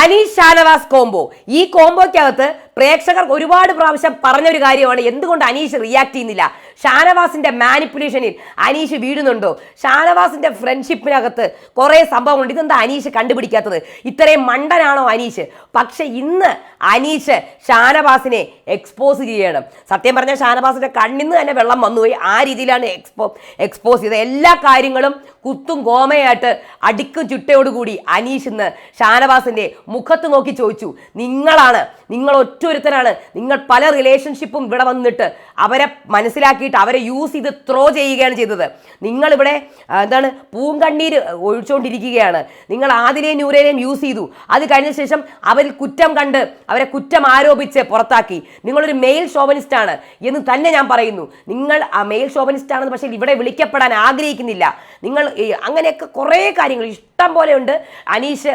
Aneesh Shanavas combo. ഈ കോംബോയ്ക്കകത്ത് പ്രേക്ഷകർ ഒരുപാട് പ്രാവശ്യം പറഞ്ഞൊരു കാര്യമാണ്. എന്തുകൊണ്ട് അനീഷ് റിയാക്ട് ചെയ്യുന്നില്ല? ഷാനവാസിന്റെ മാനിപ്പുലേഷനിൽ അനീഷ് വീഴുന്നുണ്ടോ? ഷാനവാസിന്റെ ഫ്രണ്ട്ഷിപ്പിനകത്ത് കുറേ സംഭവമുണ്ട് ഇതെന്താ അനീഷ് കണ്ടുപിടിക്കാത്തത്? ഇത്രയും മണ്ടനാണോ അനീഷ്? പക്ഷെ ഇന്ന് അനീഷ് ഷാനവാസിനെ എക്സ്പോസ് ചെയ്യണം സത്യം പറഞ്ഞാൽ ഷാനവാസിന്റെ കണ്ണിന്ന് തന്നെ വെള്ളം വന്നുപോയി. ആ രീതിയിലാണ് എക്സ്പോ എക്സ്പോസ് ചെയ്തത്. എല്ലാ കാര്യങ്ങളും കുത്തും കോമയായിട്ട് അടിക്കും ചുട്ടയോടുകൂടി അനീഷ് ഇന്ന് ഷാനവാസിന്റെ മുഖത്ത് നോക്കി ചോദിച്ചു. നിങ്ങളാണ് നിങ്ങൾ ഒറ്റൊരുത്തനാണ് നിങ്ങൾ പല റിലേഷൻഷിപ്പും ഇവിടെ വന്നിട്ട് അവരെ മനസ്സിലാക്കിയിട്ട് അവരെ യൂസ് ചെയ്ത് ത്രോ ചെയ്യുകയാണ് ചെയ്തത്. നിങ്ങളിവിടെ എന്താണ് പൂങ്കണ്ണീര് ഒഴിച്ചുകൊണ്ടിരിക്കുകയാണ് നിങ്ങൾ ആദിലെയും നൂരേനെയും യൂസ് ചെയ്തു. അത് കഴിഞ്ഞ ശേഷം അവരിൽ കുറ്റം കണ്ട് അവരെ കുറ്റം ആരോപിച്ച് പുറത്താക്കി. നിങ്ങളൊരു മെയിൽ ഷോവനിസ്റ്റ് ആണ് എന്ന് തന്നെ ഞാൻ പറയുന്നു. നിങ്ങൾ ആ മെയിൽ ഷോവനിസ്റ്റ് ആണെന്ന് പക്ഷേ ഇവിടെ വിളിക്കപ്പെടാൻ ആഗ്രഹിക്കുന്നില്ല. നിങ്ങൾ അങ്ങനെയൊക്കെ കുറേ കാര്യങ്ങൾ ഇഷ്ടം പോലെയുണ്ട് അനീഷ്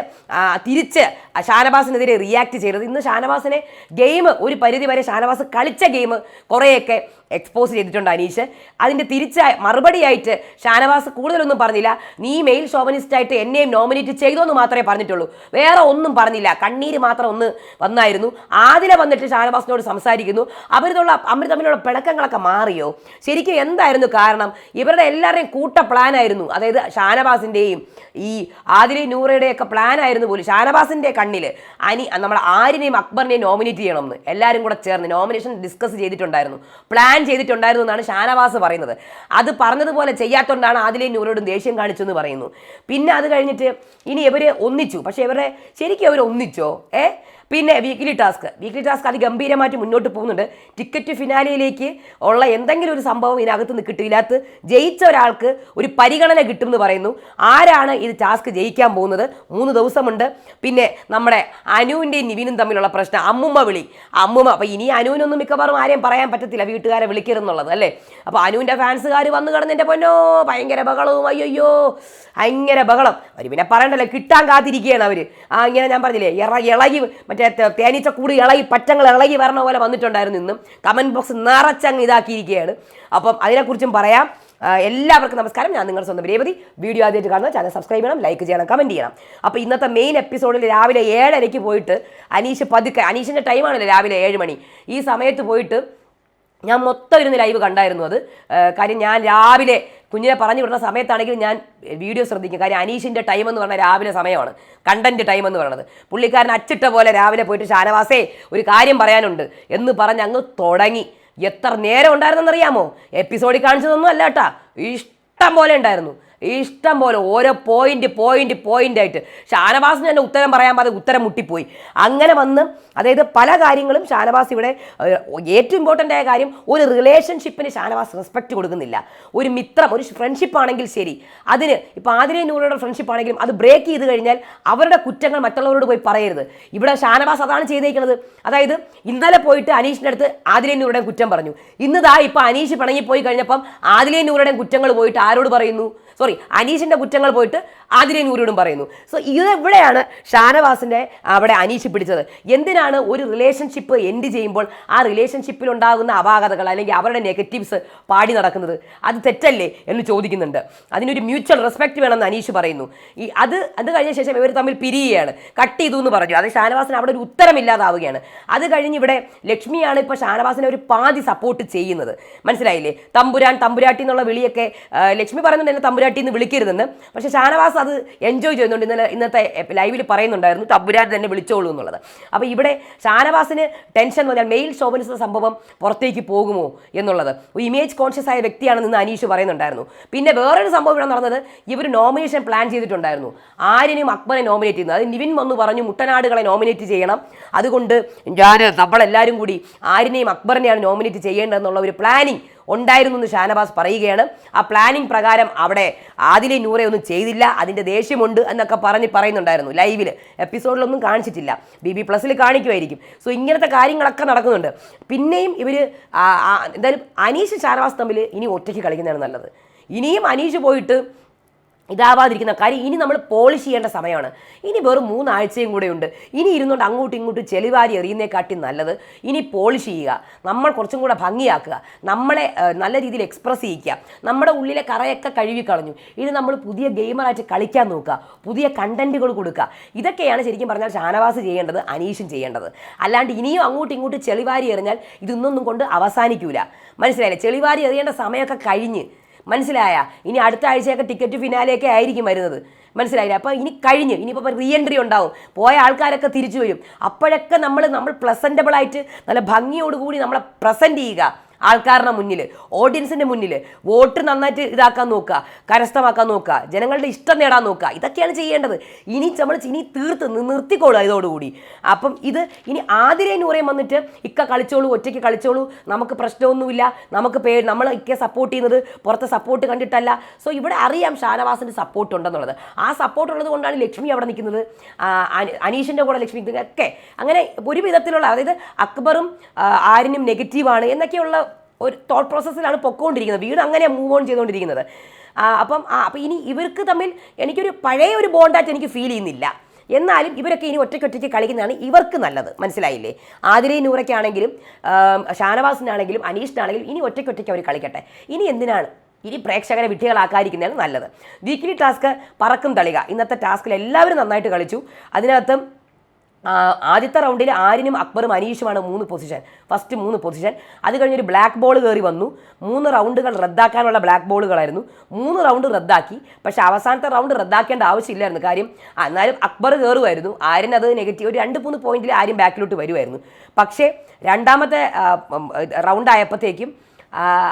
തിരിച്ച് ഷാനവാസിനെതിരെ റിയാക്ട് ചെയ്തത്. ഇന്ന് ഷാനവാസിനെ ഗെയിം ഒരു പരിധി വരെ ഷാനവാസ് കളിച്ച ഗെയിം കുറേയൊക്കെ എക്സ്പോസ് ചെയ്തിട്ടുണ്ട് അനീഷ്. അതിന്റെ തിരിച്ച മറുപടിയായിട്ട് ഷാനവാസ് കൂടുതലൊന്നും പറഞ്ഞില്ല. നീ മെയിൽ ഷോവനിസ്റ്റായിട്ട് എന്നെയും നോമിനേറ്റ് ചെയ്തോ എന്ന് മാത്രമേ പറഞ്ഞിട്ടുള്ളൂ. വേറെ ഒന്നും പറഞ്ഞില്ല. കണ്ണീര് മാത്രം ഒന്ന് വന്നായിരുന്നു. ആദില വന്നിട്ട് ഷാനവാസിനോട് സംസാരിക്കുന്നു. അവരിതുള്ള അവർ തമ്മിലുള്ള പിണക്കങ്ങളൊക്കെ മാറിയോ? ശരിക്കും എന്തായിരുന്നു കാരണം? ഇവരുടെ എല്ലാവരുടെയും കൂട്ട പ്ലാൻ ആയിരുന്നു. അതായത് ഷാനവാസിന്റെയും ഈ ആദിലെ നൂറയുടെയൊക്കെ പ്ലാൻ ആയിരുന്നു പോലും ഷാനവാസിന്റെ കണ്ണിൽ അനി നമ്മൾ ആരിനെയും അക്ബറിനെയും നോമിനേറ്റ് ചെയ്യണമെന്ന്. എല്ലാവരും കൂടെ ചേർന്ന് നോമിനേഷൻ ഡിസ്കസ് ചെയ്തിട്ടുണ്ടായിരുന്നു. പ്ലാൻ ചെയ്തിട്ടുണ്ടായിരുന്നു എന്നാണ് ഷാനവാസ് പറയുന്നത്. അത് പറഞ്ഞതുപോലെ ചെയ്യാത്തതുകൊണ്ടാണ് ആദിലെ നൂറോടും ദേഷ്യം കാണിച്ചു എന്ന് പറയുന്നു. പിന്നെ അത് കഴിഞ്ഞിട്ട് ഇനി ഇവർ ഒന്നിച്ചു. പക്ഷേ ഇവരെ ശരിക്കും അവർ ഒന്നിച്ചോ? ഏ? പിന്നെ വീക്ക്ലി ടാസ്ക് വീക്ക്ലി ടാസ്ക് അതിഗംഭീരമായിട്ട് മുന്നോട്ട് പോകുന്നുണ്ട്. ടിക്കറ്റ് ഫിനാലിയിലേക്ക് ഉള്ള എന്തെങ്കിലും ഒരു സംഭവം ഇതിനകത്ത് നിന്ന് കിട്ടിയില്ലാത്ത ജയിച്ച ഒരാൾക്ക് ഒരു പരിഗണന കിട്ടുമെന്ന് പറയുന്നു. ആരാണ് ഇത് ടാസ്ക് ജയിക്കാൻ പോകുന്നത്? മൂന്ന് ദിവസമുണ്ട്. പിന്നെ നമ്മുടെ അനുവിന്റെയും നിവിനും തമ്മിലുള്ള പ്രശ്നം. അമ്മുമ്മ വിളി. അമ്മുമ്മ അപ്പോൾ ഇനി അനുവിനൊന്നും മിക്കവാറും ആരെയും പറയാൻ പറ്റത്തില്ല. വീട്ടുകാരെ വിളിക്കരുതെന്നുള്ളത് അല്ലേ? അപ്പോൾ അനുവിന്റെ ഫാൻസുകാർ വന്നു കിടന്ന് എന്റെ പൊന്നോ ഭയങ്കര ബഹളവും അയ്യോ ഭയങ്കര ബഹളം. അവർ പിന്നെ പറയണ്ടല്ലോ കിട്ടാൻ കാത്തിരിക്കുകയാണ് അവർ ആ ഇങ്ങനെ ഞാൻ പറഞ്ഞില്ലേ ഇറ ഇളകി മറ്റേ തേനീച്ച കൂടി ഇളകി പറ്റങ്ങൾ ഇളകി വരണ പോലെ വന്നിട്ടുണ്ടായിരുന്നു ഇന്നും. കമന്റ് ബോക്സ് നിറച്ചങ്ങ് ഇതാക്കിയിരിക്കുകയാണ്. അപ്പം അതിനെക്കുറിച്ചും പറയാം. എല്ലാവർക്കും നമസ്കാരം. ഞാൻ നിങ്ങളുടെ സ്വന്തം രേവതി. വീഡിയോ ആദ്യമായിട്ട് കാണുന്ന ചാനൽ സബ്സ്ക്രൈബ് ചെയ്യണം ലൈക്ക് ചെയ്യണം കമന്റ് ചെയ്യണം. അപ്പോൾ ഇന്നത്തെ മെയിൻ എപ്പിസോഡിൽ രാവിലെ ഏഴരയ്ക്ക് പോയിട്ട് അനീഷ് പതുക്കെ അനീഷിന്റെ ടൈമാണല്ലോ രാവിലെ ഏഴ് മണി. ഈ സമയത്ത് പോയിട്ട് ഞാൻ മൊത്തം ഇരുന്ന് ലൈവ് കണ്ടായിരുന്നു അത്. കാര്യം ഞാൻ രാവിലെ കുഞ്ഞിനെ പറഞ്ഞു വിടുന്ന സമയത്താണെങ്കിൽ ഞാൻ വീഡിയോ ശ്രദ്ധിക്കും. കാര്യം അനീഷിന്റെ ടൈം എന്ന് പറഞ്ഞാൽ രാവിലെ സമയമാണ്. കണ്ടന്റ് ടൈം എന്ന് പറയുന്നത് പുള്ളിക്കാരൻ അച്ചിട്ട പോലെ രാവിലെ പോയിട്ട് ഷാനവാസേ ഒരു കാര്യം പറയാനുണ്ട്. എന്ന് പറഞ്ഞ് അങ്ങ് തുടങ്ങി. എത്ര നേരം ഉണ്ടായിരുന്നെന്നറിയാമോ? എപ്പിസോഡിൽ കാണിച്ചതൊന്നും അല്ല കേട്ടാ. ഇഷ്ടം പോലെ ഉണ്ടായിരുന്നു. ഇഷ്ടം പോലെ ഓരോ പോയിന്റ് പോയിന്റ് പോയിന്റ് ആയിട്ട്. ഷാനവാസിന് തന്നെ ഉത്തരം പറയാൻ പാതി ഉത്തരം മുട്ടിപ്പോയി. അങ്ങനെ വന്ന് അതായത് പല കാര്യങ്ങളും ഷാനവാസ് ഇവിടെ ഏറ്റവും ഇമ്പോർട്ടന്റ് ആയ കാര്യം ഒരു റിലേഷൻഷിപ്പിന് ഷാനവാസ് റെസ്പെക്റ്റ് കൊടുക്കുന്നില്ല. ഒരു മിത്രം ഒരു ഫ്രണ്ട്ഷിപ്പ് ആണെങ്കിൽ ശരി. അതിന് ഇപ്പോൾ ആതിരെ നൂറുടെ ഫ്രണ്ട്ഷിപ്പ് ആണെങ്കിലും അത് ബ്രേക്ക് ചെയ്ത് കഴിഞ്ഞാൽ അവരുടെ കുറ്റങ്ങൾ മറ്റുള്ളവരോട് പോയി പറയരുത്. ഇവിടെ ഷാനവാസ് അതാണ് ചെയ്തേക്കുന്നത് അതായത് ഇന്നലെ പോയിട്ട് അനീഷിന്റെ അടുത്ത് ആതിരെ നൂറുടെ കുറ്റം പറഞ്ഞു. ഇന്ന് ദാ ഇപ്പോൾ അനീഷ് പിണങ്ങി പോയി കഴിഞ്ഞപ്പം ആതിരെ നൂറുടെ കുറ്റങ്ങൾ പോയിട്ട് ആരോട് പറയുന്നു? സോറി അനീഷിന്റെ കുറ്റങ്ങൾ പോയിട്ട് ആതിരെ നൂരോടും പറയുന്നു. സോ ഇത് എവിടെയാണ് ഷാനവാസിന്റെ അവിടെ അനീഷ് പിടിച്ചത്. എന്തിനാണ് ഒരു റിലേഷൻഷിപ്പ് എൻഡ് ചെയ്യുമ്പോൾ ആ റിലേഷൻഷിപ്പിൽ ഉണ്ടാകുന്ന അപാകതകൾ അല്ലെങ്കിൽ അവരുടെ നെഗറ്റീവ്സ് പാടി നടക്കുന്നത്? അത് തെറ്റല്ലേ എന്ന് ചോദിക്കുന്നുണ്ട്. അതിനൊരു മ്യൂച്വൽ റെസ്പെക്ട് വേണമെന്ന് അനീഷ് പറയുന്നു. ഈ അത് അത് കഴിഞ്ഞ ശേഷം ഇവർ തമ്മിൽ പിരിയുകയാണ്. കട്ട് ചെയ്തു എന്ന് പറഞ്ഞു. അത് ഷാനവാസിന് അവിടെ ഒരു ഉത്തരമില്ലാതാവുകയാണ് അത് കഴിഞ്ഞ് ഇവിടെ ലക്ഷ്മിയാണ് ഇപ്പോൾ ഷാനവാസിനെ ഒരു പാതി സപ്പോർട്ട് ചെയ്യുന്നത്. മനസ്സിലായില്ലേ? തമ്പുരാൻ തമ്പുരാട്ടി എന്നുള്ള വിളിയൊക്കെ ലക്ഷ്മി പറയുന്നുണ്ട് എന്നെ തമ്പുരാട്ടി എന്ന് വിളിക്കരുതെന്ന്. പക്ഷേ ഷാനവാസ് അത് എൻജോയ് ചെയ്യുന്നുണ്ട് ഇന്നലെ ഇന്നത്തെ ലൈവിൽ പറയുന്നുണ്ടായിരുന്നു തബുരാൻ തന്നെ വിളിച്ചോളൂ എന്നുള്ളത്. അപ്പോൾ ഇവിടെ ഷാനവാസിന് ടെൻഷൻ എന്ന് പറഞ്ഞാൽ മെയിൽ ഷോവനിസ സംഭവം പുറത്തേക്ക് പോകുമോ എന്നുള്ളത്. ഒരു ഇമേജ് കോൺഷ്യസ് ആയ വ്യക്തിയാണെന്ന് അനീഷ് പറയുന്നുണ്ടായിരുന്നു. പിന്നെ വേറൊരു സംഭവം ഇവിടെ നടന്നത് ഇവർ നോമിനേഷൻ പ്ലാൻ ചെയ്തിട്ടുണ്ടായിരുന്നു. ആരിനെയും അക്ബറെ നോമിനേറ്റ് ചെയ്യുന്നത്. അത് നിവിൻ വന്നു പറഞ്ഞു മുട്ടനാടുകളെ നോമിനേറ്റ് ചെയ്യണം. അതുകൊണ്ട് ഞാൻ നമ്മളെല്ലാവരും കൂടി ആരിനെയും അക്ബറിനെയാണ് നോമിനേറ്റ് ചെയ്യേണ്ടതെന്നുള്ള ഒരു പ്ലാനിങ് ഉണ്ടായിരുന്നു എന്ന് ഷാനവാസ് പറയുകയാണ്. ആ പ്ലാനിംഗ് പ്രകാരം അവിടെ ആദിലെ നൂറെ ഒന്നും ചെയ്തില്ല അതിന്റെ ദേഷ്യമുണ്ട് എന്നൊക്കെ പറഞ്ഞ് പറയുന്നുണ്ടായിരുന്നു. ലൈവിൽ എപ്പിസോഡിലൊന്നും കാണിച്ചിട്ടില്ല. ബി ബി പ്ലസ്സിൽ കാണിക്കുമായിരിക്കും സോ ഇങ്ങനത്തെ കാര്യങ്ങളൊക്കെ നടക്കുന്നുണ്ട്. പിന്നെയും ഇവർ എന്തായാലും അനീഷ് ഷാനവാസ് തമ്മിൽ ഇനി ഒറ്റയ്ക്ക് കളിക്കുന്നതാണ് നല്ലത്. ഇനിയും അനീഷ് പോയിട്ട് ഇതാവാതിരിക്കുന്ന കാര്യം ഇനി നമ്മൾ പോളിഷ് ചെയ്യേണ്ട സമയമാണ്. ഇനി വെറും മൂന്നാഴ്ചയും കൂടെ ഉണ്ട് ഇനി ഇരുന്നുകൊണ്ട് അങ്ങോട്ടും ഇങ്ങോട്ടും ചെളിവാരി എറിയുന്നേക്കാട്ടി നല്ലത് ഇനി പോളിഷ് ചെയ്യുക. നമ്മൾ കുറച്ചും കൂടെ ഭംഗിയാക്കുക. നമ്മളെ നല്ല രീതിയിൽ എക്സ്പ്രസ് ചെയ്യിക്കുക. നമ്മുടെ ഉള്ളിലെ കറയൊക്കെ കഴുകി കളഞ്ഞു. ഇനി നമ്മൾ പുതിയ ഗെയിമറായിട്ട് കളിക്കാൻ നോക്കുക. പുതിയ കണ്ടന്റുകൾ കൊടുക്കുക. ഇതൊക്കെയാണ് ശരിക്കും പറഞ്ഞാൽ ഷാനവാസ് ചെയ്യേണ്ടത് അനീഷും ചെയ്യേണ്ടത്. അല്ലാണ്ട് ഇനിയും അങ്ങോട്ടും ഇങ്ങോട്ടും ചെളിവാരി എറിഞ്ഞാൽ ഇതൊന്നും കൊണ്ട് അവസാനിക്കൂല. മനസ്സിലായില്ലേ? ചെളിവാരി എറിയേണ്ട സമയമൊക്കെ കഴിഞ്ഞ് മനസ്സിലായ? ഇനി അടുത്ത ആഴ്ചയൊക്കെ ടിക്കറ്റ് ഫിനാലെയൊക്കെ ആയിരിക്കും വരുന്നത്. മനസ്സിലായില്ലേ? അപ്പോൾ ഇനി കഴിഞ്ഞ് ഇനിയിപ്പോൾ റീ എൻട്രി ഉണ്ടാവും. പോയ ആൾക്കാരൊക്കെ തിരിച്ചു വരും. അപ്പോഴൊക്കെ നമ്മൾ നമ്മൾ പ്ലസന്റബിളായിട്ട് നല്ല ഭംഗിയോടുകൂടി നമ്മളെ പ്രസന്റ് ചെയ്യുക. ആൾക്കാരുടെ മുന്നിൽ ഓഡിയൻസിന്റെ മുന്നിൽ വോട്ട് നന്നായിട്ട് ഇതാക്കാൻ നോക്കുക കരസ്ഥമാക്കാൻ നോക്കുക ജനങ്ങളുടെ ഇഷ്ടം നേടാൻ നോക്കുക ഇതൊക്കെയാണ് ചെയ്യേണ്ടത്. ഇനി നമ്മൾ ഇനി തീർത്ത് നി- നിർത്തിക്കോളുക ഇതോടുകൂടി. അപ്പം ഇത് ഇനി ആതിരേ നൂറേം വന്നിട്ട് ഇക്ക കളിച്ചോളൂ ഒറ്റയ്ക്ക് കളിച്ചോളൂ നമുക്ക് പ്രശ്നമൊന്നുമില്ല നമുക്ക് പേ നമ്മൾ ഇക്ക സപ്പോർട്ട് ചെയ്യുന്നത് പുറത്തെ സപ്പോർട്ട് കണ്ടിട്ടല്ല. സോ ഇവിടെ അറിയാം ഷാനവാസിന്റെ സപ്പോർട്ട് ഉണ്ടെന്നുള്ളത്. ആ സപ്പോർട്ട് ഉള്ളത് കൊണ്ടാണ് ലക്ഷ്മി അവിടെ നിൽക്കുന്നത്. അനീഷിന്റെ കൂടെ ലക്ഷ്മി ഒക്കെ. അങ്ങനെ ഒരു വിധത്തിലുള്ള അതായത് അക്ബറും ആരിനും നെഗറ്റീവാണ് എന്നൊക്കെയുള്ള ഒരു തോട്ട് പ്രോസസ്സിലാണ് പൊക്കോണ്ടിരിക്കുന്നത്. വീട് അങ്ങനെ മൂവ് ഓൺ ചെയ്തുകൊണ്ടിരിക്കുന്നത് അപ്പം അപ്പം ഇനി ഇവർക്ക് തമ്മിൽ എനിക്കൊരു പഴയ ഒരു ബോണ്ടായിട്ട് എനിക്ക് ഫീൽ ചെയ്യുന്നില്ല. എന്നാലും ഇവരൊക്കെ ഇനി ഒറ്റയ്ക്കൊറ്റയ്ക്ക് കളിക്കുന്നതാണ് ഇവർക്ക് നല്ലത്. മനസ്സിലായില്ലേ? ആതിരേ നൂറയ്ക്കാണെങ്കിലും ഷാനവാസിനാണെങ്കിലും അനീഷിനാണെങ്കിലും ഇനി ഒറ്റയ്ക്കൊറ്റയ്ക്ക് അവർ കളിക്കട്ടെ. ഇനി എന്തിനാണ്? ഇനി പ്രേക്ഷകരെ വിഡ്ഢികളാക്കാതിരിക്കുന്നതാണ് നല്ലത്. വീക്കിലി ടാസ്ക് പറക്കും തളിക. ഇന്നത്തെ ടാസ്കിൽ എല്ലാവരും നന്നായിട്ട് കളിച്ചു. അതിനകത്ത് ആദ്യത്തെ റൗണ്ടിൽ ആരിനും അക്ബറും അനീഷുമാണ് മൂന്ന് പൊസിഷൻ. ഫസ്റ്റ് മൂന്ന് പൊസിഷൻ. അത് കഴിഞ്ഞൊരു ബ്ലാക്ക് ബോൾ കയറി വന്നു. മൂന്ന് റൗണ്ടുകൾ റദ്ദാക്കാനുള്ള ബ്ലാക്ക് ബോളുകളായിരുന്നു മൂന്ന് റൗണ്ട് റദ്ദാക്കി. പക്ഷേ അവസാനത്തെ റൗണ്ട് റദ്ദാക്കേണ്ട ആവശ്യമില്ലായിരുന്നു. കാര്യം എന്നാലും അക്ബർ കയറുമായിരുന്നു ആര്യൻ അത് നെഗറ്റീവ് ഒരു രണ്ട് മൂന്ന് പോയിന്റിൽ ആരും ബാക്കിലോട്ട് വരുമായിരുന്നു. പക്ഷേ രണ്ടാമത്തെ റൗണ്ട് ആയപ്പോഴത്തേക്കും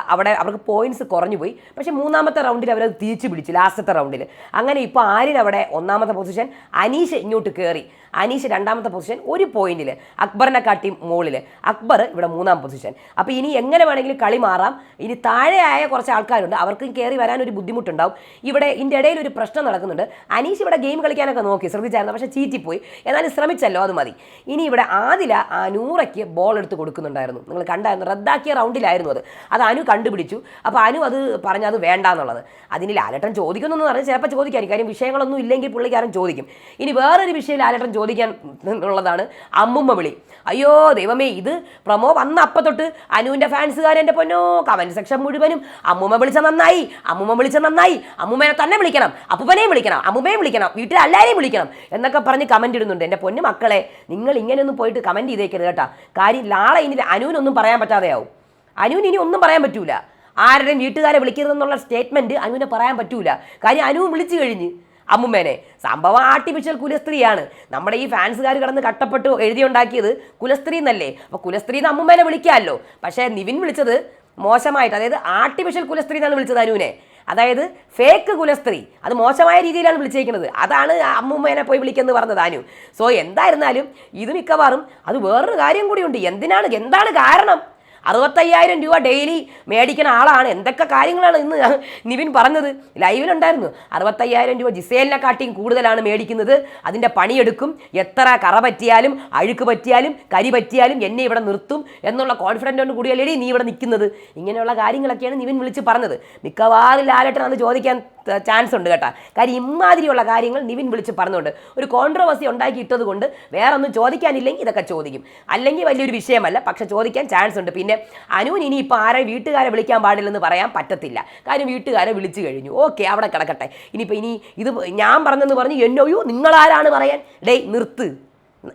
അവിടെ അവർക്ക് പോയിന്റ്സ് കുറഞ്ഞു പോയി. പക്ഷേ മൂന്നാമത്തെ റൗണ്ടിൽ അവരത് തിരിച്ചു പിടിച്ചു ലാസ്റ്റത്തെ റൗണ്ടിൽ അങ്ങനെ ഇപ്പോൾ ആര്യൻ അവിടെ ഒന്നാമത്തെ പൊസിഷൻ അനീഷ് ഇങ്ങോട്ട് കയറി അനീഷ് രണ്ടാമത്തെ പൊസിഷൻ ഒരു പോയിന്റിൽ അക്ബറിനെ കാട്ടി മുകളിൽ അക്ബർ ഇവിടെ മൂന്നാം പൊസിഷൻ അപ്പോൾ ഇനി എങ്ങനെ വേണമെങ്കിലും കളി മാറാം. ഇനി താഴെയായ കുറച്ച് ആൾക്കാരുണ്ട്. അവർക്കും കയറി വരാൻ ഒരു ബുദ്ധിമുട്ടുണ്ടാവും. ഇവിടെ ഇതിന്റെ ഇടയിൽ ഒരു പ്രശ്നം നടക്കുന്നുണ്ട്. അനീഷ് ഇവിടെ ഗെയിം കളിക്കാനൊക്കെ നോക്കി ശ്രദ്ധിച്ചായിരുന്നു. പക്ഷേ ചീറ്റിപ്പോയി. എന്നാലും ശ്രമിച്ചല്ലോ അത് മതി. ഇനി ഇവിടെ ആദില ആ നൂറയ്ക്ക് ബോൾ എടുത്ത് കൊടുക്കുന്നുണ്ടായിരുന്നു. നിങ്ങൾ കണ്ടായിരുന്നു റദ്ദാക്കിയ റൗണ്ടിലായിരുന്നു അത്. അത് അനു കണ്ടുപിടിച്ചു. അപ്പോൾ അനു അത് പറഞ്ഞു അത് വേണ്ട എന്നുള്ളത് അതിന് ലാലട്ടൻ ചോദിക്കുന്നു എന്ന് പറഞ്ഞാൽ ചിലപ്പോൾ ചോദിക്കാനും കാര്യം വിഷയങ്ങളൊന്നും ഇല്ലെങ്കിൽ പുള്ളിക്കാരൻ ചോദിക്കും. ഇനി വേറൊരു വിഷയം ലാലേട്ടൻ ചോദിക്കാൻ എന്നുള്ളതാണ് അമ്മുമ്മ വിളി. അയ്യോ ദൈവമേ ഇത് പ്രമോ വന്ന അപ്പം തൊട്ട് അനുവിന്റെ ഫാൻസുകാരെന്റെ പൊന്നോ കമന്റ് സെക്ഷൻ മുഴുവനും അമ്മുമ്മ വിളിച്ച നന്നായി അമ്മുമ്മ വിളിച്ച നന്നായി അമ്മുമ്മേനെ തന്നെ വിളിക്കണം അപ്പുപ്പനെയും വിളിക്കണം അമ്മുമ്മയും വിളിക്കണം വീട്ടിൽ എല്ലാവരെയും വിളിക്കണം എന്നൊക്കെ പറഞ്ഞ് കമന്റ് ഇടുന്നുണ്ട്. എന്റെ പൊന്നു മക്കളെ നിങ്ങൾ ഇങ്ങനെയൊന്നും പോയിട്ട് കമന്റ് ചെയ്തേക്കരുത് കേട്ടോ. കാര്യം നാളെ ഇനി അനുവിനൊന്നും പറയാൻ പറ്റാതെയാവും. അനുവിന് ഇനി ഒന്നും പറയാൻ പറ്റൂല. ആരുടെയും വീട്ടുകാരെ വിളിക്കരുതെന്നുള്ള സ്റ്റേറ്റ്മെന്റ് അനുവിനെ പറയാൻ പറ്റൂല. കാര്യം അനുവും വിളിച്ചു കഴിഞ്ഞ് അമ്മുമ്മേനെ. സംഭവം ആർട്ടിഫിഷ്യൽ കുലസ്ത്രീയാണ്. നമ്മുടെ ഈ ഫാൻസുകാർ കിടന്ന് കട്ടപ്പെട്ട് എഴുതിയുണ്ടാക്കിയത് കുലസ്ത്രീ എന്നല്ലേ അപ്പോൾ കുലസ്ത്രീ എന്ന് അമ്മുമ്മേനെ വിളിക്കാമല്ലോ പക്ഷേ നിവിൻ വിളിച്ചത് മോശമായിട്ട് അതായത് ആർട്ടിഫിഷ്യൽ കുലസ്ത്രീ എന്നാണ് വിളിച്ചത് അനുവിനെ. അതായത് ഫേക്ക് കുലസ്ത്രീ. അത് മോശമായ രീതിയിലാണ് വിളിച്ചേക്കുന്നത്. അതാണ് അമ്മുമ്മേനെ പോയി വിളിക്കുന്നത് പറഞ്ഞത് അനു. സോ എന്തായിരുന്നാലും ഇത് മിക്കവാറും അത് വേറൊരു കാര്യം കൂടിയുണ്ട്. എന്തിനാണ് എന്താണ് കാരണം? അറുപത്തയ്യായിരം രൂപ ഡെയിലി മേടിക്കുന്ന ആളാണ്. എന്തൊക്കെ കാര്യങ്ങളാണ് ഇന്ന് നിവിൻ പറഞ്ഞത്? ലൈവിലുണ്ടായിരുന്നു. അറുപത്തയ്യായിരം രൂപ ജിസേലിനെ കാട്ടിയും കൂടുതലാണ് മേടിക്കുന്നത്. അതിന്റെ പണിയെടുക്കും. എത്ര കറ പറ്റിയാലും അഴുക്ക് പറ്റിയാലും കരി പറ്റിയാലും എന്നെ ഇവിടെ നിർത്തും എന്നുള്ള കോൺഫിഡന്റോട് കൂടിയല്ലേ നീ ഇവിടെ നിൽക്കുന്നത്. ഇങ്ങനെയുള്ള കാര്യങ്ങളൊക്കെയാണ് നിവിൻ വിളിച്ച് പറഞ്ഞത്. മിക്കവാറും ലാലേട്ടൻ അത് ചോദിക്കാൻ ചാൻസ് ഉണ്ട് കേട്ടോ. കാര്യം ഇമാതിരിയുള്ള കാര്യങ്ങൾ നിവിൻ വിളിച്ച് പറഞ്ഞുകൊണ്ട് ഒരു കോൺട്രവേഴ്സി ഉണ്ടാക്കി ഇട്ടത് കൊണ്ട് വേറെ ഒന്നും ചോദിക്കാനില്ലെങ്കിൽ ഇതൊക്കെ ചോദിക്കും. അല്ലെങ്കിൽ വലിയൊരു വിഷയമല്ല പക്ഷെ ചോദിക്കാൻ ചാൻസ് ഉണ്ട്. പിന്നെ അനുവിന് ഇനി ഇപ്പോൾ ആരെ വീട്ടുകാരെ വിളിക്കാൻ പാടില്ലെന്ന് പറയാൻ പറ്റത്തില്ല. കാര്യം വീട്ടുകാരെ വിളിച്ചു കഴിഞ്ഞു. ഓക്കെ അവിടെ കിടക്കട്ടെ. ഇനിയിപ്പോൾ ഇനി ഇത് ഞാൻ പറഞ്ഞെന്ന് പറഞ്ഞ് എന്നോയോ നിങ്ങളാരാണ് പറയാൻ? ഡേയ് നിർത്ത്.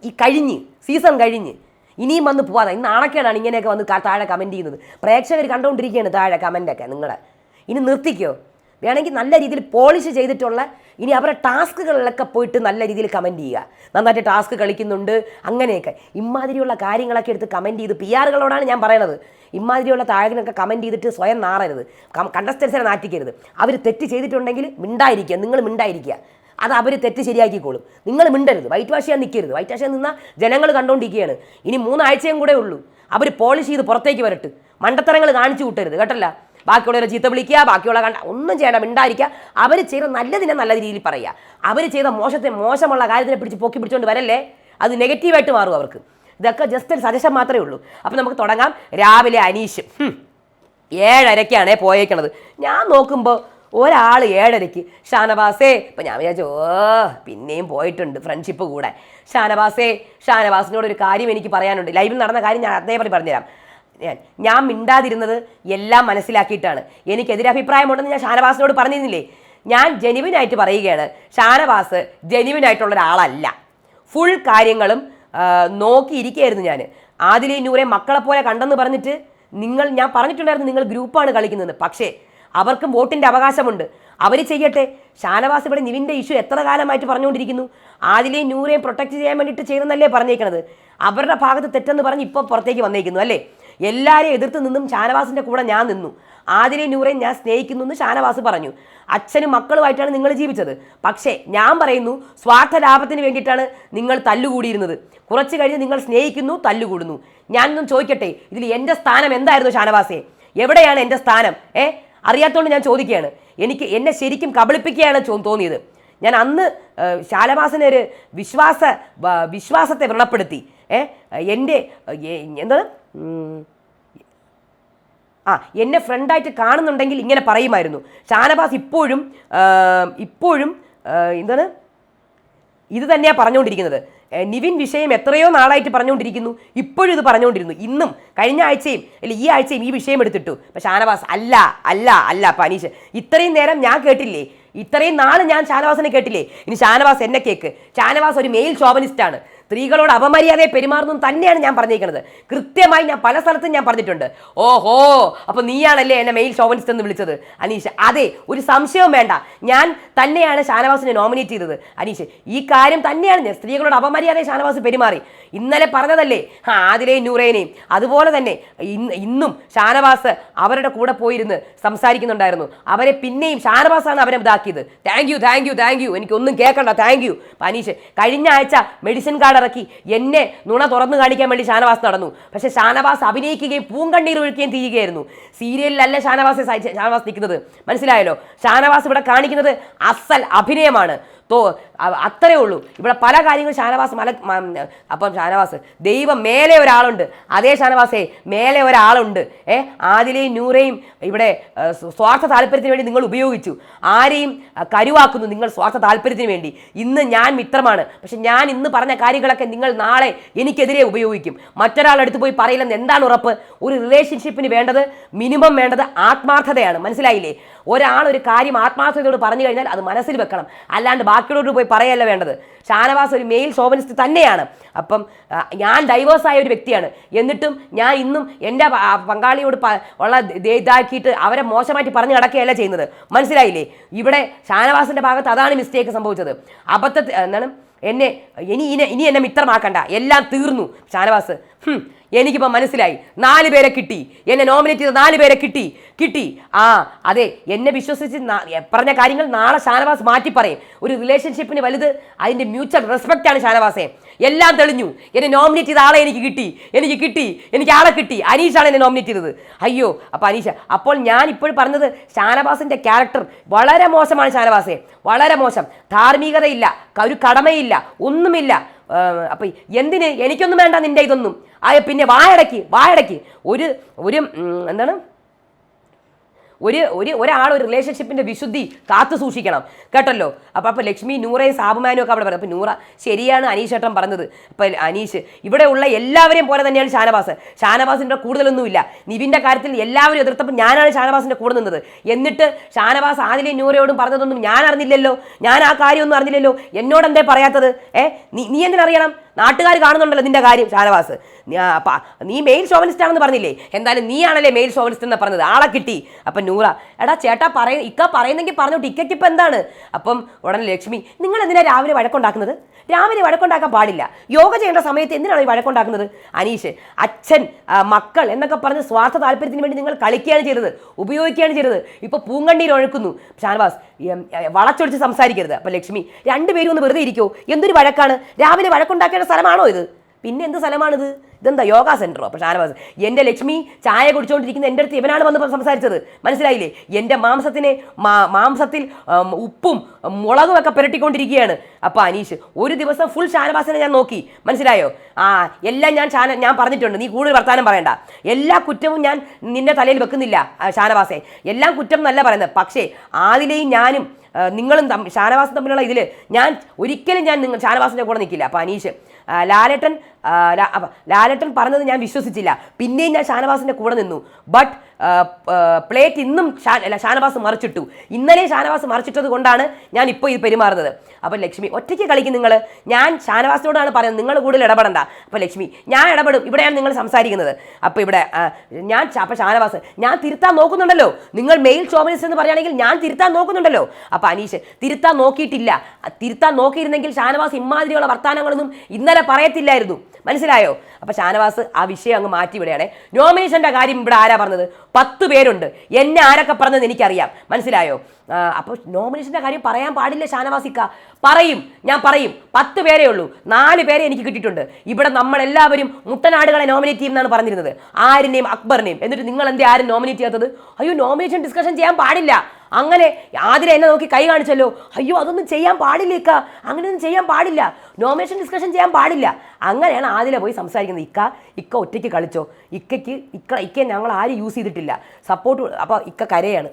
ഈ കഴിഞ്ഞ് സീസൺ കഴിഞ്ഞ്. ഇനിയും വന്ന് പോവാതെ. ഇന്ന് നാണക്കേടാണ് ഇങ്ങനെയൊക്കെ വന്ന് താഴെ കമന്റ് ചെയ്യുന്നത്. പ്രേക്ഷകർ കണ്ടുകൊണ്ടിരിക്കുകയാണ് താഴെ കമന്റൊക്കെ നിങ്ങളെ. ഇനി നിർത്തിക്കോ? വേണമെങ്കിൽ നല്ല രീതിയിൽ പോളിഷ് ചെയ്തിട്ടുള്ള ഇനി അവരുടെ ടാസ്കുകളിലൊക്കെ പോയിട്ട് നല്ല രീതിയിൽ കമന്റ് ചെയ്യുക. നന്നായിട്ട് ടാസ്ക് കളിക്കുന്നുണ്ട് അങ്ങനെയൊക്കെ. ഇമാതിരിയുള്ള കാര്യങ്ങളൊക്കെ എടുത്ത് കമന്റ് ചെയ്ത് പി ആറുകളോടാണ് ഞാൻ പറയണത്. ഇമാതിരിയുള്ള താഴെയൊക്കെ കമന്റ് ചെയ്തിട്ട് സ്വയം നാറരുത്. കണ്ടസ്റ്റൻസിനെ നാറ്റിക്കരുത്. അവർ തെറ്റ് ചെയ്തിട്ടുണ്ടെങ്കിൽ മിണ്ടായിരിക്കുക. നിങ്ങൾ മിണ്ടായിരിക്കുക. അത് അവർ തെറ്റ് ശരിയാക്കിക്കോളും. നിങ്ങൾ മിണ്ടരുത്. വൈറ്റ് വാഷ് ചെയ്യാൻ നിൽക്കരുത്. വൈറ്റ് വാഷ് ചെയ്യാൻ നിന്നാൽ ജനങ്ങൾ കണ്ടുകൊണ്ടിരിക്കുകയാണ് ഇനി മൂന്നാഴ്ചയും കൂടെ ഉള്ളൂ. അവർ പോളിഷ് ചെയ്ത് പുറത്തേക്ക് വരട്ട്. മണ്ടത്തരങ്ങൾ കാണിച്ചു കൂട്ടരുത്. കേട്ടല്ല? ബാക്കിയുള്ളവരെ ചീത്ത വിളിക്കുക ബാക്കിയുള്ള കണ്ട ഒന്നും ചെയ്യണം മിണ്ടായിരിക്കുക. അവർ ചെയ്ത നല്ലതിനെ നല്ല രീതിയിൽ പറയുക. അവർ ചെയ്ത മോശത്തെ മോശമുള്ള കാര്യത്തിനെ പിടിച്ച് പൊക്കി പിടിച്ചുകൊണ്ട് വരല്ലേ? അത് നെഗറ്റീവായിട്ട് മാറും അവർക്ക്. ഇതൊക്കെ ജസ്റ്റ് ഒരു സജഷൻ മാത്രമേ ഉള്ളൂ. അപ്പോൾ നമുക്ക് തുടങ്ങാം. രാവിലെ അനീഷ്. ഏഴരയ്ക്കാണേ പോയേക്കണത്. ഞാൻ നോക്കുമ്പോൾ ഒരാൾ ഏഴരയ്ക്ക് ഷാനവാസേ ഇപ്പം ഞാൻ വിചാരിച്ചു ഓ പിന്നെയും പോയിട്ടുണ്ട് ഫ്രണ്ട്ഷിപ്പ് കൂടെ. ഷാനവാസേ ഷാനവാസിനോട് ഒരു കാര്യം എനിക്ക് പറയാനുണ്ട്. ലൈവിൽ നടന്ന കാര്യം ഞാൻ അതേപോലെ പറഞ്ഞുതരാം. ഞാൻ മിണ്ടാതിരുന്നത് എല്ലാം മനസ്സിലാക്കിയിട്ടാണ്. എനിക്ക് എതിരഭിപ്രായമുണ്ടെന്ന് ഞാൻ ഷാനവാസിനോട് പറഞ്ഞിരുന്നില്ലേ? ഞാൻ ജെനുവിനായിട്ട് പറയുകയാണ്. ഷാനവാസ് ജെനുവിനായിട്ടുള്ള ഒരാളല്ല ഫുൾ കാര്യങ്ങളും നോക്കിയിരിക്കുകയായിരുന്നു ഞാൻ ആദിലെ നൂറെ മക്കളെ പോലെ കണ്ടെന്ന് പറഞ്ഞിട്ട് നിങ്ങൾ ഞാൻ പറഞ്ഞിട്ടുണ്ടായിരുന്നു നിങ്ങൾ ഗ്രൂപ്പാണ് കളിക്കുന്നത് പക്ഷേ അവർക്കും വോട്ടിന്റെ അവകാശമുണ്ട്. അവർ ചെയ്യട്ടെ. ഷാനവാസ് ഇവിടെ നിവിന്റെ ഇഷ്യൂ എത്ര കാലമായിട്ട് പറഞ്ഞുകൊണ്ടിരിക്കുന്നു? ആദിലെയും നൂറേയും പ്രൊട്ടക്റ്റ് ചെയ്യാൻ വേണ്ടിയിട്ട് ചെയ്തെന്നല്ലേ പറഞ്ഞേക്കണത്? അവരുടെ ഭാഗത്ത് തെറ്റെന്ന് പറഞ്ഞ് ഇപ്പോൾ പുറത്തേക്ക് വന്നേക്കുന്നു അല്ലേ? എല്ലാവരെയും എതിർത്ത് നിന്നും ഷാനവാസിന്റെ കൂടെ ഞാൻ നിന്നു. ആദിലെ നൂറേയും ഞാൻ സ്നേഹിക്കുന്നു എന്ന് ഷാനവാസ് പറഞ്ഞു. അച്ഛനും മക്കളുമായിട്ടാണ് നിങ്ങൾ ജീവിച്ചത്. പക്ഷേ ഞാൻ പറയുന്നു സ്വാർത്ഥ ലാഭത്തിന് വേണ്ടിയിട്ടാണ് നിങ്ങൾ തല്ലുകൂടിയിരുന്നത്. കുറച്ച് കഴിഞ്ഞ് നിങ്ങൾ സ്നേഹിക്കുന്നു തല്ലുകൂടുന്നു. ഞാനൊന്നും ചോദിക്കട്ടെ ഇതിൽ എന്റെ സ്ഥാനം എന്തായിരുന്നു ഷാനവാസേ? എവിടെയാണ് എന്റെ സ്ഥാനം? ഏ? അറിയാത്തതുകൊണ്ട് ഞാൻ ചോദിക്കുകയാണ്. എനിക്ക് എന്നെ ശരിക്കും കബളിപ്പിക്കുകയാണ് തോന്നിയത്. ഞാൻ അന്ന് ശാലവാസിനെ ഒരു വിശ്വാസ വിശ്വാസത്തെ വ്രണപ്പെടുത്തി. ഏ എന്റെ എന്താ എന്താണ്? ആ എന്നെ ഫ്രണ്ടായിട്ട് കാണുന്നുണ്ടെങ്കിൽ ഇങ്ങനെ പറയുമായിരുന്നു. ഷാനവാസ് ഇപ്പോഴും ഇപ്പോഴും എന്താണ്? ഇത് തന്നെയാണ് പറഞ്ഞുകൊണ്ടിരിക്കുന്നത്. നിവിൻ വിഷയം എത്രയോ നാളായിട്ട് പറഞ്ഞുകൊണ്ടിരിക്കുന്നു. ഇപ്പോഴും ഇത് പറഞ്ഞുകൊണ്ടിരുന്നു. ഇന്നും കഴിഞ്ഞ ആഴ്ചയും അല്ല ഈ ആഴ്ചയും ഈ വിഷയം എടുത്തിട്ടു. ഷാനവാസ് അല്ല അല്ല അല്ല പനീഷ് ഇത്രയും നേരം ഞാൻ കേട്ടില്ലേ? ഇത്രയും നാൾ ഞാൻ ഷാനവാസിനെ കേട്ടില്ലേ? ഇനി ഷാനവാസ് എന്നെ കേക്ക്. ഷാനവാസ് ഒരു മെയിൽ ഷോവനിസ്റ്റാണ് സ്ത്രീകളോട് അപമര്യാദയെ പെരുമാറുന്നു തന്നെയാണ് ഞാൻ പറഞ്ഞിരിക്കുന്നത് കൃത്യമായി ഞാൻ പല സ്ഥലത്തും ഞാൻ പറഞ്ഞിട്ടുണ്ട്. ഓഹോ അപ്പൊ നീയാണല്ലേ എന്നെ മെയിൽ ഷോവനിസ്റ്റ് എന്ന് വിളിച്ചത്? അനീഷ് അതെ ഒരു സംശയവും വേണ്ട. ഞാൻ തന്നെയാണ് ഷാനവാസിനെ നോമിനേറ്റ് ചെയ്തത്. അനീഷ് ഈ കാര്യം തന്നെയാണ് ഞാൻ സ്ത്രീകളോട് അപമര്യാദയെ ഷാനവാസ് പെരുമാറി. ഇന്നലെ പറഞ്ഞതല്ലേ? ആതിരേയും നൂറേനെയും. അതുപോലെ തന്നെ ഇന്ന് ഷാനവാസ് അവരുടെ കൂടെ പോയിരുന്ന് സംസാരിക്കുന്നുണ്ടായിരുന്നു. അവരെ പിന്നെയും ഷാനവാസാണ് അവരെ ഇതാക്കിയത് thank you thank you thank you എനിക്കൊന്നും കേൾക്കണ്ട താങ്ക് യു പനീഷ് കഴിഞ്ഞ ആഴ്ച മെഡിസിൻ കാർഡ് ഇറക്കി. എന്നെ നുണ തുറന്നു കാണിക്കാൻ വേണ്ടി ഷാനവാസ് നടന്നു. പക്ഷേ ഷാനവാസ് അഭിനയിക്കുകയും പൂങ്കണ്ണീർ ഒഴുക്കുകയും തിരികെയായിരുന്നു സീരിയലിലല്ല ഷാനവാസ് ഷാനവാസ് നിൽക്കുന്നത്. മനസ്സിലായല്ലോ? ഷാനവാസ് ഇവിടെ കാണിക്കുന്നത് അസൽ അഭിനയമാണ്. തോ അത്രേ ഉള്ളൂ. ഇവിടെ പല കാര്യങ്ങളും ഷാനവാസ് മല അപ്പം ഷാനവാസ് ദൈവം മേലെ ഒരാളുണ്ട്. അതേ ഷാനവാസേ മേലെ ഒരാളുണ്ട്. ഏ ആദിലെയും നൂറേയും ഇവിടെ സ്വാർത്ഥ താല്പര്യത്തിന് വേണ്ടി നിങ്ങൾ ഉപയോഗിച്ചു. ആരെയും കരുവാക്കുന്നു നിങ്ങൾ സ്വാർത്ഥ താല്പര്യത്തിന് വേണ്ടി. ഇന്ന് ഞാൻ മിത്രമാണ്. പക്ഷെ ഞാൻ ഇന്ന് പറഞ്ഞ കാര്യങ്ങളൊക്കെ നിങ്ങൾ നാളെ എനിക്കെതിരെ ഉപയോഗിക്കും. മറ്റൊരാളെടുത്ത് പോയി പറയില്ലെന്ന് എന്താണ് ഉറപ്പ്? ഒരു റിലേഷൻഷിപ്പിന് വേണ്ടത് മിനിമം വേണ്ടത് ആത്മാർത്ഥതയാണ്. മനസ്സിലായില്ലേ? ഒരാൾ ഒരു കാര്യം ആത്മാർത്ഥതയോട് പറഞ്ഞു കഴിഞ്ഞാൽ അത് മനസ്സിൽ വെക്കണം. അല്ലാണ്ട് ബാക്കിയുള്ളവരോട് പോയി പറയല്ല വേണ്ടത്. ഷാനവാസ് ഒരു മെയിൽ ശോഭനിസ്റ്റ് തന്നെയാണ്. അപ്പം ഞാൻ ഡൈവേഴ്സായ ഒരു വ്യക്തിയാണ്. എന്നിട്ടും ഞാൻ ഇന്നും എന്റെ പങ്കാളിയോട് ഉള്ള ഇതാക്കിയിട്ട് അവരെ മോശമായിട്ട് പറഞ്ഞു കിടക്കുകയല്ല ചെയ്യുന്നത്. മനസ്സിലായില്ലേ? ഇവിടെ ഷാനവാസിന്റെ ഭാഗത്ത് അതാണ് മിസ്റ്റേക്ക് സംഭവിച്ചത്. അബദ്ധത്തിൽ എന്താണ്? എന്നെ ഇനി ഇനി ഇനി എന്നെ മിത്രമാക്കണ്ട. എല്ലാം തീർന്നു. ഷാനവാസ് എനിക്കിപ്പോൾ മനസ്സിലായി. നാല് പേരെ കിട്ടി. എന്നെ നോമിനേറ്റ് ചെയ്ത നാല് പേരെ കിട്ടി. കിട്ടി. ആ അതെ എന്നെ വിശ്വസിച്ച് പറഞ്ഞ കാര്യങ്ങൾ നാളെ ഷാനവാസ് മാറ്റി പറയും ഒരു റിലേഷൻഷിപ്പിന് വലുത് അതിന്റെ മ്യൂച്വൽ റെസ്പെക്റ്റ് ആണ് ഷാനവാസെ. എല്ലാം തെളിഞ്ഞു. എന്നെ നോമിനേറ്റ് ചെയ്ത ആളെ എനിക്ക് കിട്ടി. എനിക്ക് കിട്ടി. എനിക്ക് ആളെ കിട്ടി. അനീഷാണ് എന്നെ നോമിനേറ്റ് ചെയ്തത്. അയ്യോ അപ്പോൾ അനീഷ അപ്പോൾ ഞാൻ ഇപ്പോൾ പറഞ്ഞത് ഷാനവാസിന്റെ ക്യാരക്ടർ വളരെ മോശമാണ് ഷാനവാസെ. വളരെ മോശം. ധാർമ്മികതയില്ല ഒരു കടമയില്ല ഒന്നുമില്ല. അപ്പം എന്തിന്? എനിക്കൊന്നും വേണ്ട നിന്റെ ഇതൊന്നും. ആയ പിന്നെ വായടക്കി വായടക്കി ഒരു ഒരു എന്താണ്? ഒരു ഒരു ഒരാൾ ഒരു റിലേഷൻഷിപ്പിന്റെ വിശുദ്ധി കാത്തു സൂക്ഷിക്കണം. കേട്ടല്ലോ? അപ്പോൾ അപ്പോൾ ലക്ഷ്മി നൂറയും സാബുമാനും ഒക്കെ അവിടെ പറഞ്ഞു അപ്പോൾ നൂറ ശരിയാണ് അനീഷ് ഏട്ടൻ പറഞ്ഞത്. അപ്പോൾ അനീഷ് ഇവിടെ ഉള്ള എല്ലാവരെയും പോലെ തന്നെയാണ് ഷാനവാസ്. ഷാനവാസിന്റെ കൂടുതലൊന്നുമില്ല. നിവിന്റെ കാര്യത്തിൽ എല്ലാവരും എതിർത്തപ്പോൾ ഞാനാണ് ഷാനവാസിന്റെ കൂടെ നിന്നത്. എന്നിട്ട് ഷാനവാസ് ആദിലെ നൂറയോടും പറഞ്ഞതൊന്നും ഞാൻ അറിഞ്ഞില്ലല്ലോ? ഞാൻ ആ കാര്യമൊന്നും അറിഞ്ഞില്ലല്ലോ? എന്നോട് എന്തേ പറയാത്തത്? ഏ? നീ നീ എന്തിനറിയണം? നാട്ടുകാർ കാണുന്നുണ്ടല്ലോ നിന്റെ കാര്യം ഷാനവാസ്. നീ- മെയിൽ ഷോവനിസ്റ്റ് ആണെന്ന് പറഞ്ഞില്ലേ? എന്തായാലും നീയാണല്ലേ മെയിൽ ഷോവനിസ്റ്റ് എന്ന് പറഞ്ഞത്. ആളെ കിട്ടി. അപ്പം നൂറ എടാ ചേട്ടാ പറയ ഇക്ക പറയുന്നെങ്കിൽ പറഞ്ഞോട്ട് ഇക്കയ്ക്ക് ഇപ്പം എന്താണ്? അപ്പം ഉടനെ ലക്ഷ്മി നിങ്ങൾ എന്തിനാണ് രാവിലെ വഴക്കുണ്ടാക്കുന്നത്? രാവിലെ വഴക്കുണ്ടാക്കാൻ പാടില്ല. യോഗ ചെയ്യേണ്ട സമയത്ത് എന്തിനാണ് ഈ വഴക്കുണ്ടാക്കുന്നത്? അനീഷ് അച്ഛൻ മക്കൾ എന്നൊക്കെ പറഞ്ഞ് സ്വാർത്ഥ താല്പര്യത്തിന് വേണ്ടി നിങ്ങൾ കളിക്കുകയാണ് ചെയ്തത് ഉപയോഗിക്കുകയാണ് ചെയ്തത്. ഇപ്പോൾ പൂങ്കണ്ണീർ ഒഴുക്കുന്നു. ഷാനവാസ് എം, വളച്ചൊടിച്ച് സംസാരിക്കരുത്. അപ്പം ലക്ഷ്മി രണ്ടുപേരും ഒന്ന് വെറുതെ ഇരിക്കുമോ എന്തൊരു വഴക്കാണ്? രാവിലെ വഴക്കുണ്ടാക്കേണ്ട സ്ഥലമാണോ ഇത്? പിന്നെ എന്ത് സ്ഥലമാണിത്? ഇതെന്താ യോഗ സെന്ററോ? അപ്പോൾ ഷാനവാസ് എന്റെ ലക്ഷ്മി ചായ കുടിച്ചുകൊണ്ടിരിക്കുന്ന എന്റെ അടുത്ത് ഇവനാണ് വന്ന് സംസാരിച്ചത്. മനസ്സിലായില്ലേ? എന്റെ മാംസത്തിനെ മാംസത്തിൽ ഉപ്പും മുളകും ഒക്കെ പുരട്ടിക്കൊണ്ടിരിക്കുകയാണ്. അപ്പോൾ അനീഷ് ഒരു ദിവസം ഫുൾ ഷാനവാസിനെ ഞാൻ നോക്കി. മനസ്സിലായോ? ആ എല്ലാം ഞാൻ ഷാന ഞാൻ പറഞ്ഞിട്ടുണ്ട്. നീ കൂടുതൽ വർത്താനം പറയണ്ട. എല്ലാ കുറ്റവും ഞാൻ നിന്റെ തലയിൽ വെക്കുന്നില്ല ഷാനവാസെ. എല്ലാം കുറ്റം നല്ല പറയുന്നത്. പക്ഷേ ആദിലെയും ഞാനും നിങ്ങളും ഷാനവാസും തമ്മിലുള്ള ഇതിൽ ഞാൻ ഒരിക്കലും ഞാൻ നിങ്ങൾ ഷാനവാസിന്റെ കൂടെ നിൽക്കില്ല. അപ്പോൾ അനീഷ് ലാലേട്ടൻ ലാലേട്ടൻ പറഞ്ഞത് ഞാൻ വിശ്വസിച്ചില്ല. പിന്നെയും ഞാൻ ഷാനവാസിന്റെ കൂടെ നിന്നു. ബട്ട് പ്ലേറ്റ് ഇന്നും ഷാ അല്ല ഷാനവാസ് മറിച്ചിട്ടു. ഇന്നലെ ഷാനവാസ് മറിച്ചിട്ടത് കൊണ്ടാണ് ഞാൻ ഇപ്പോൾ ഇത് പെരുമാറുന്നത്. അപ്പോൾ ലക്ഷ്മി ഒറ്റയ്ക്ക് കളിക്കും നിങ്ങൾ ഞാൻ ഷാനവാസിനോടാണ് പറയുന്നത് നിങ്ങൾ കൂടുതൽ ഇടപെടണ്ട. അപ്പോൾ ലക്ഷ്മി ഞാൻ ഇടപെടും. ഇവിടെയാണ് നിങ്ങൾ സംസാരിക്കുന്നത്. അപ്പോൾ ഇവിടെ ഞാൻ അപ്പോൾ ഷാനവാസ് ഞാൻ തിരുത്താൻ നോക്കുന്നുണ്ടല്ലോ. നിങ്ങൾ മെയിൽ ചോമനസ് എന്ന് പറയുകയാണെങ്കിൽ ഞാൻ തിരുത്താൻ നോക്കുന്നുണ്ടല്ലോ. അപ്പോൾ അനീഷ് തിരുത്താൻ നോക്കിയിട്ടില്ല. തിരുത്താൻ നോക്കിയിരുന്നെങ്കിൽ ഷാനവാസ് ഇമാതിരിയുള്ള വർത്തമാനങ്ങളൊന്നും ഇന്നലെ പറയത്തില്ലായിരുന്നു. മനസ്സിലായോ? അപ്പൊ ഷാനവാസ് ആ വിഷയം അങ്ങ് മാറ്റി വിടുകയാണേ നോമിനേഷന്റെ കാര്യം ഇവിടെ ആരാ പറഞ്ഞത്? പത്ത് പേരുണ്ട്. എന്നെ ആരൊക്കെ പറഞ്ഞത് എനിക്കറിയാം. മനസ്സിലായോ? അപ്പൊ അപ്പോൾ നോമിനേഷന്റെ കാര്യം പറയാൻ പാടില്ല ഷാനവാസിക്ക പറയും. ഞാൻ പറയും. പത്ത് പേരേ ഉള്ളൂ. നാല് പേരെ എനിക്ക് കിട്ടിയിട്ടുണ്ട്. ഇവിടെ നമ്മളെല്ലാവരും മുട്ടനാടുകളെ നോമിനേറ്റ് ചെയ്യുമെന്നാണ് പറഞ്ഞിരുന്നത്. ആരിനെയും അക്ബറിനെയും. എന്നിട്ട് നിങ്ങൾ എന്തേ ആരും നോമിനേറ്റ് ചെയ്യാത്തത്? അയ്യോ നോമിനേഷൻ ഡിസ്കഷൻ ചെയ്യാൻ പാടില്ല. അങ്ങനെ ആതിര എന്നെ നോക്കി കൈ കാണിച്ചല്ലോ. അയ്യോ അതൊന്നും ചെയ്യാൻ പാടില്ല ഇക്ക. അങ്ങനെയൊന്നും ചെയ്യാൻ പാടില്ല. നോമിനേഷൻ ഡിസ്കഷൻ ചെയ്യാൻ പാടില്ല. അങ്ങനെയാണ് ആതിര പോയി സംസാരിക്കുന്നത്. ഇക്ക ഇക്ക ഒറ്റയ്ക്ക് കളിച്ചോ. ഇക്കയ്ക്ക് ഇക്ക ഇക്ക ഞങ്ങൾ ആരും യൂസ് ചെയ്തിട്ടില്ല. സപ്പോർട്ട് അപ്പോൾ ഇക്ക കരയാണ്.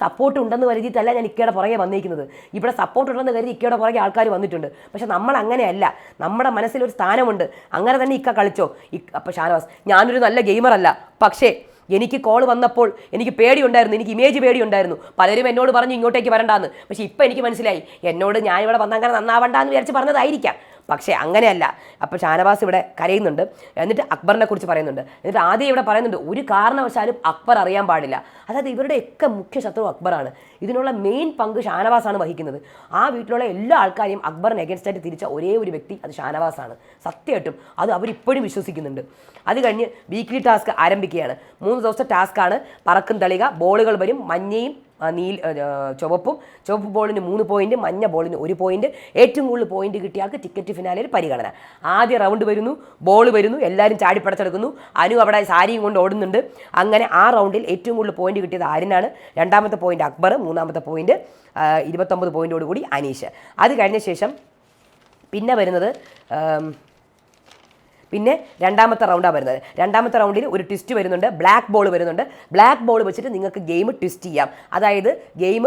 സപ്പോർട്ട് ഉണ്ടെന്ന് കരുതിയിട്ടല്ല ഞാൻ ഇക്കയുടെ പുറകെ വന്നിരിക്കുന്നത് ഇവിടെ സപ്പോർട്ട് ഉണ്ടെന്ന് കരുതി ഇക്കയുടെ പുറകെ ആൾക്കാർ വന്നിട്ടുണ്ട്. പക്ഷെ നമ്മൾ അങ്ങനെയല്ല. നമ്മുടെ മനസ്സിൽ ഒരു സ്ഥാനമുണ്ട്. അങ്ങനെ തന്നെ ഇക്ക കളിച്ചോ. ഇക്ക അപ്പോൾ ഷാനവാസ് ഞാനൊരു നല്ല ഗെയിമറല്ല പക്ഷേ എനിക്ക് കോൾ വന്നപ്പോൾ എനിക്ക് പേടിയുണ്ടായിരുന്നു എനിക്ക് ഇമേജ് പേടിയുണ്ടായിരുന്നു. പലരും എന്നോട് പറഞ്ഞു ഇങ്ങോട്ടേക്ക് വരണ്ടാന്ന്. പക്ഷേ ഇപ്പം എനിക്ക് മനസ്സിലായി എന്നോട് ഞാൻ ഇവിടെ വന്നങ്ങനെ നന്നാവണ്ടെന്ന് വിചാരിച്ച് പറഞ്ഞതായിരിക്കാം. പക്ഷേ അങ്ങനെയല്ല. അപ്പോൾ ഷാനവാസ് ഇവിടെ കരയുന്നുണ്ട്. എന്നിട്ട് അക്ബറിനെ കുറിച്ച് പറയുന്നുണ്ട്. എന്നിട്ട് ആദ്യം ഇവിടെ പറയുന്നുണ്ട് ഒരു കാരണവശാലും അക്ബർ അറിയാൻ പാടില്ല. അതായത് ഇവരുടെയൊക്കെ മുഖ്യ ശത്രു അക്ബറാണ്. ഇതിനുള്ള മെയിൻ പങ്ക് ഷാനവാസാണ് വഹിക്കുന്നത്. ആ വീട്ടിലുള്ള എല്ലാ ആൾക്കാരെയും അക്ബറിന് ആയിട്ട് തിരിച്ച ഒരേ ഒരു വ്യക്തി അത് ഷാനവാസാണ്. സത്യമായിട്ടും അത് അവരിപ്പോഴും വിശ്വസിക്കുന്നുണ്ട്. അത് കഴിഞ്ഞ് വീക്ക്ലി ടാസ്ക് ആരംഭിക്കുകയാണ്. മൂന്ന് ദിവസത്തെ ടാസ്ക്കാണ് പറക്കും തളിക ബോളുകൾ വരും മഞ്ഞയും നീൽ ചുവപ്പും ചുവപ്പ് ബോളിന് മൂന്ന് പോയിന്റ് മഞ്ഞ ബോളിന് ഒരു പോയിന്റ് ഏറ്റവും കൂടുതൽ പോയിന്റ് കിട്ടിയാൽക്ക് ടിക്കറ്റ് ഫിനാലിൽ പരിഗണന. ആദ്യ റൗണ്ട് വരുന്നു ബോൾ വരുന്നു എല്ലാവരും ചാടിപ്പടച്ചെടുക്കുന്നു അനു അവിടെ സാരിയും കൊണ്ട് ഓടുന്നുണ്ട്. അങ്ങനെ ആ റൗണ്ടിൽ ഏറ്റവും കൂടുതൽ പോയിന്റ് കിട്ടിയത് ആരിനാണ്? രണ്ടാമത്തെ പോയിന്റ് അക്ബർ മൂന്നാമത്തെ പോയിന്റ് ഇരുപത്തൊമ്പത് പോയിന്റോടുകൂടി അനീഷ്. അത് കഴിഞ്ഞ ശേഷം പിന്നെ വരുന്നത് പിന്നെ രണ്ടാമത്തെ റൗണ്ടാണ് വരുന്നത്. രണ്ടാമത്തെ റൗണ്ടിൽ ഒരു ട്വിസ്റ്റ് വരുന്നുണ്ട്. ബ്ലാക്ക് ബോൾ വരുന്നുണ്ട്. ബ്ലാക്ക് ബോൾ വെച്ചിട്ട് നിങ്ങൾക്ക് ഗെയിം ട്വിസ്റ്റ് ചെയ്യാം. അതായത് ഗെയിം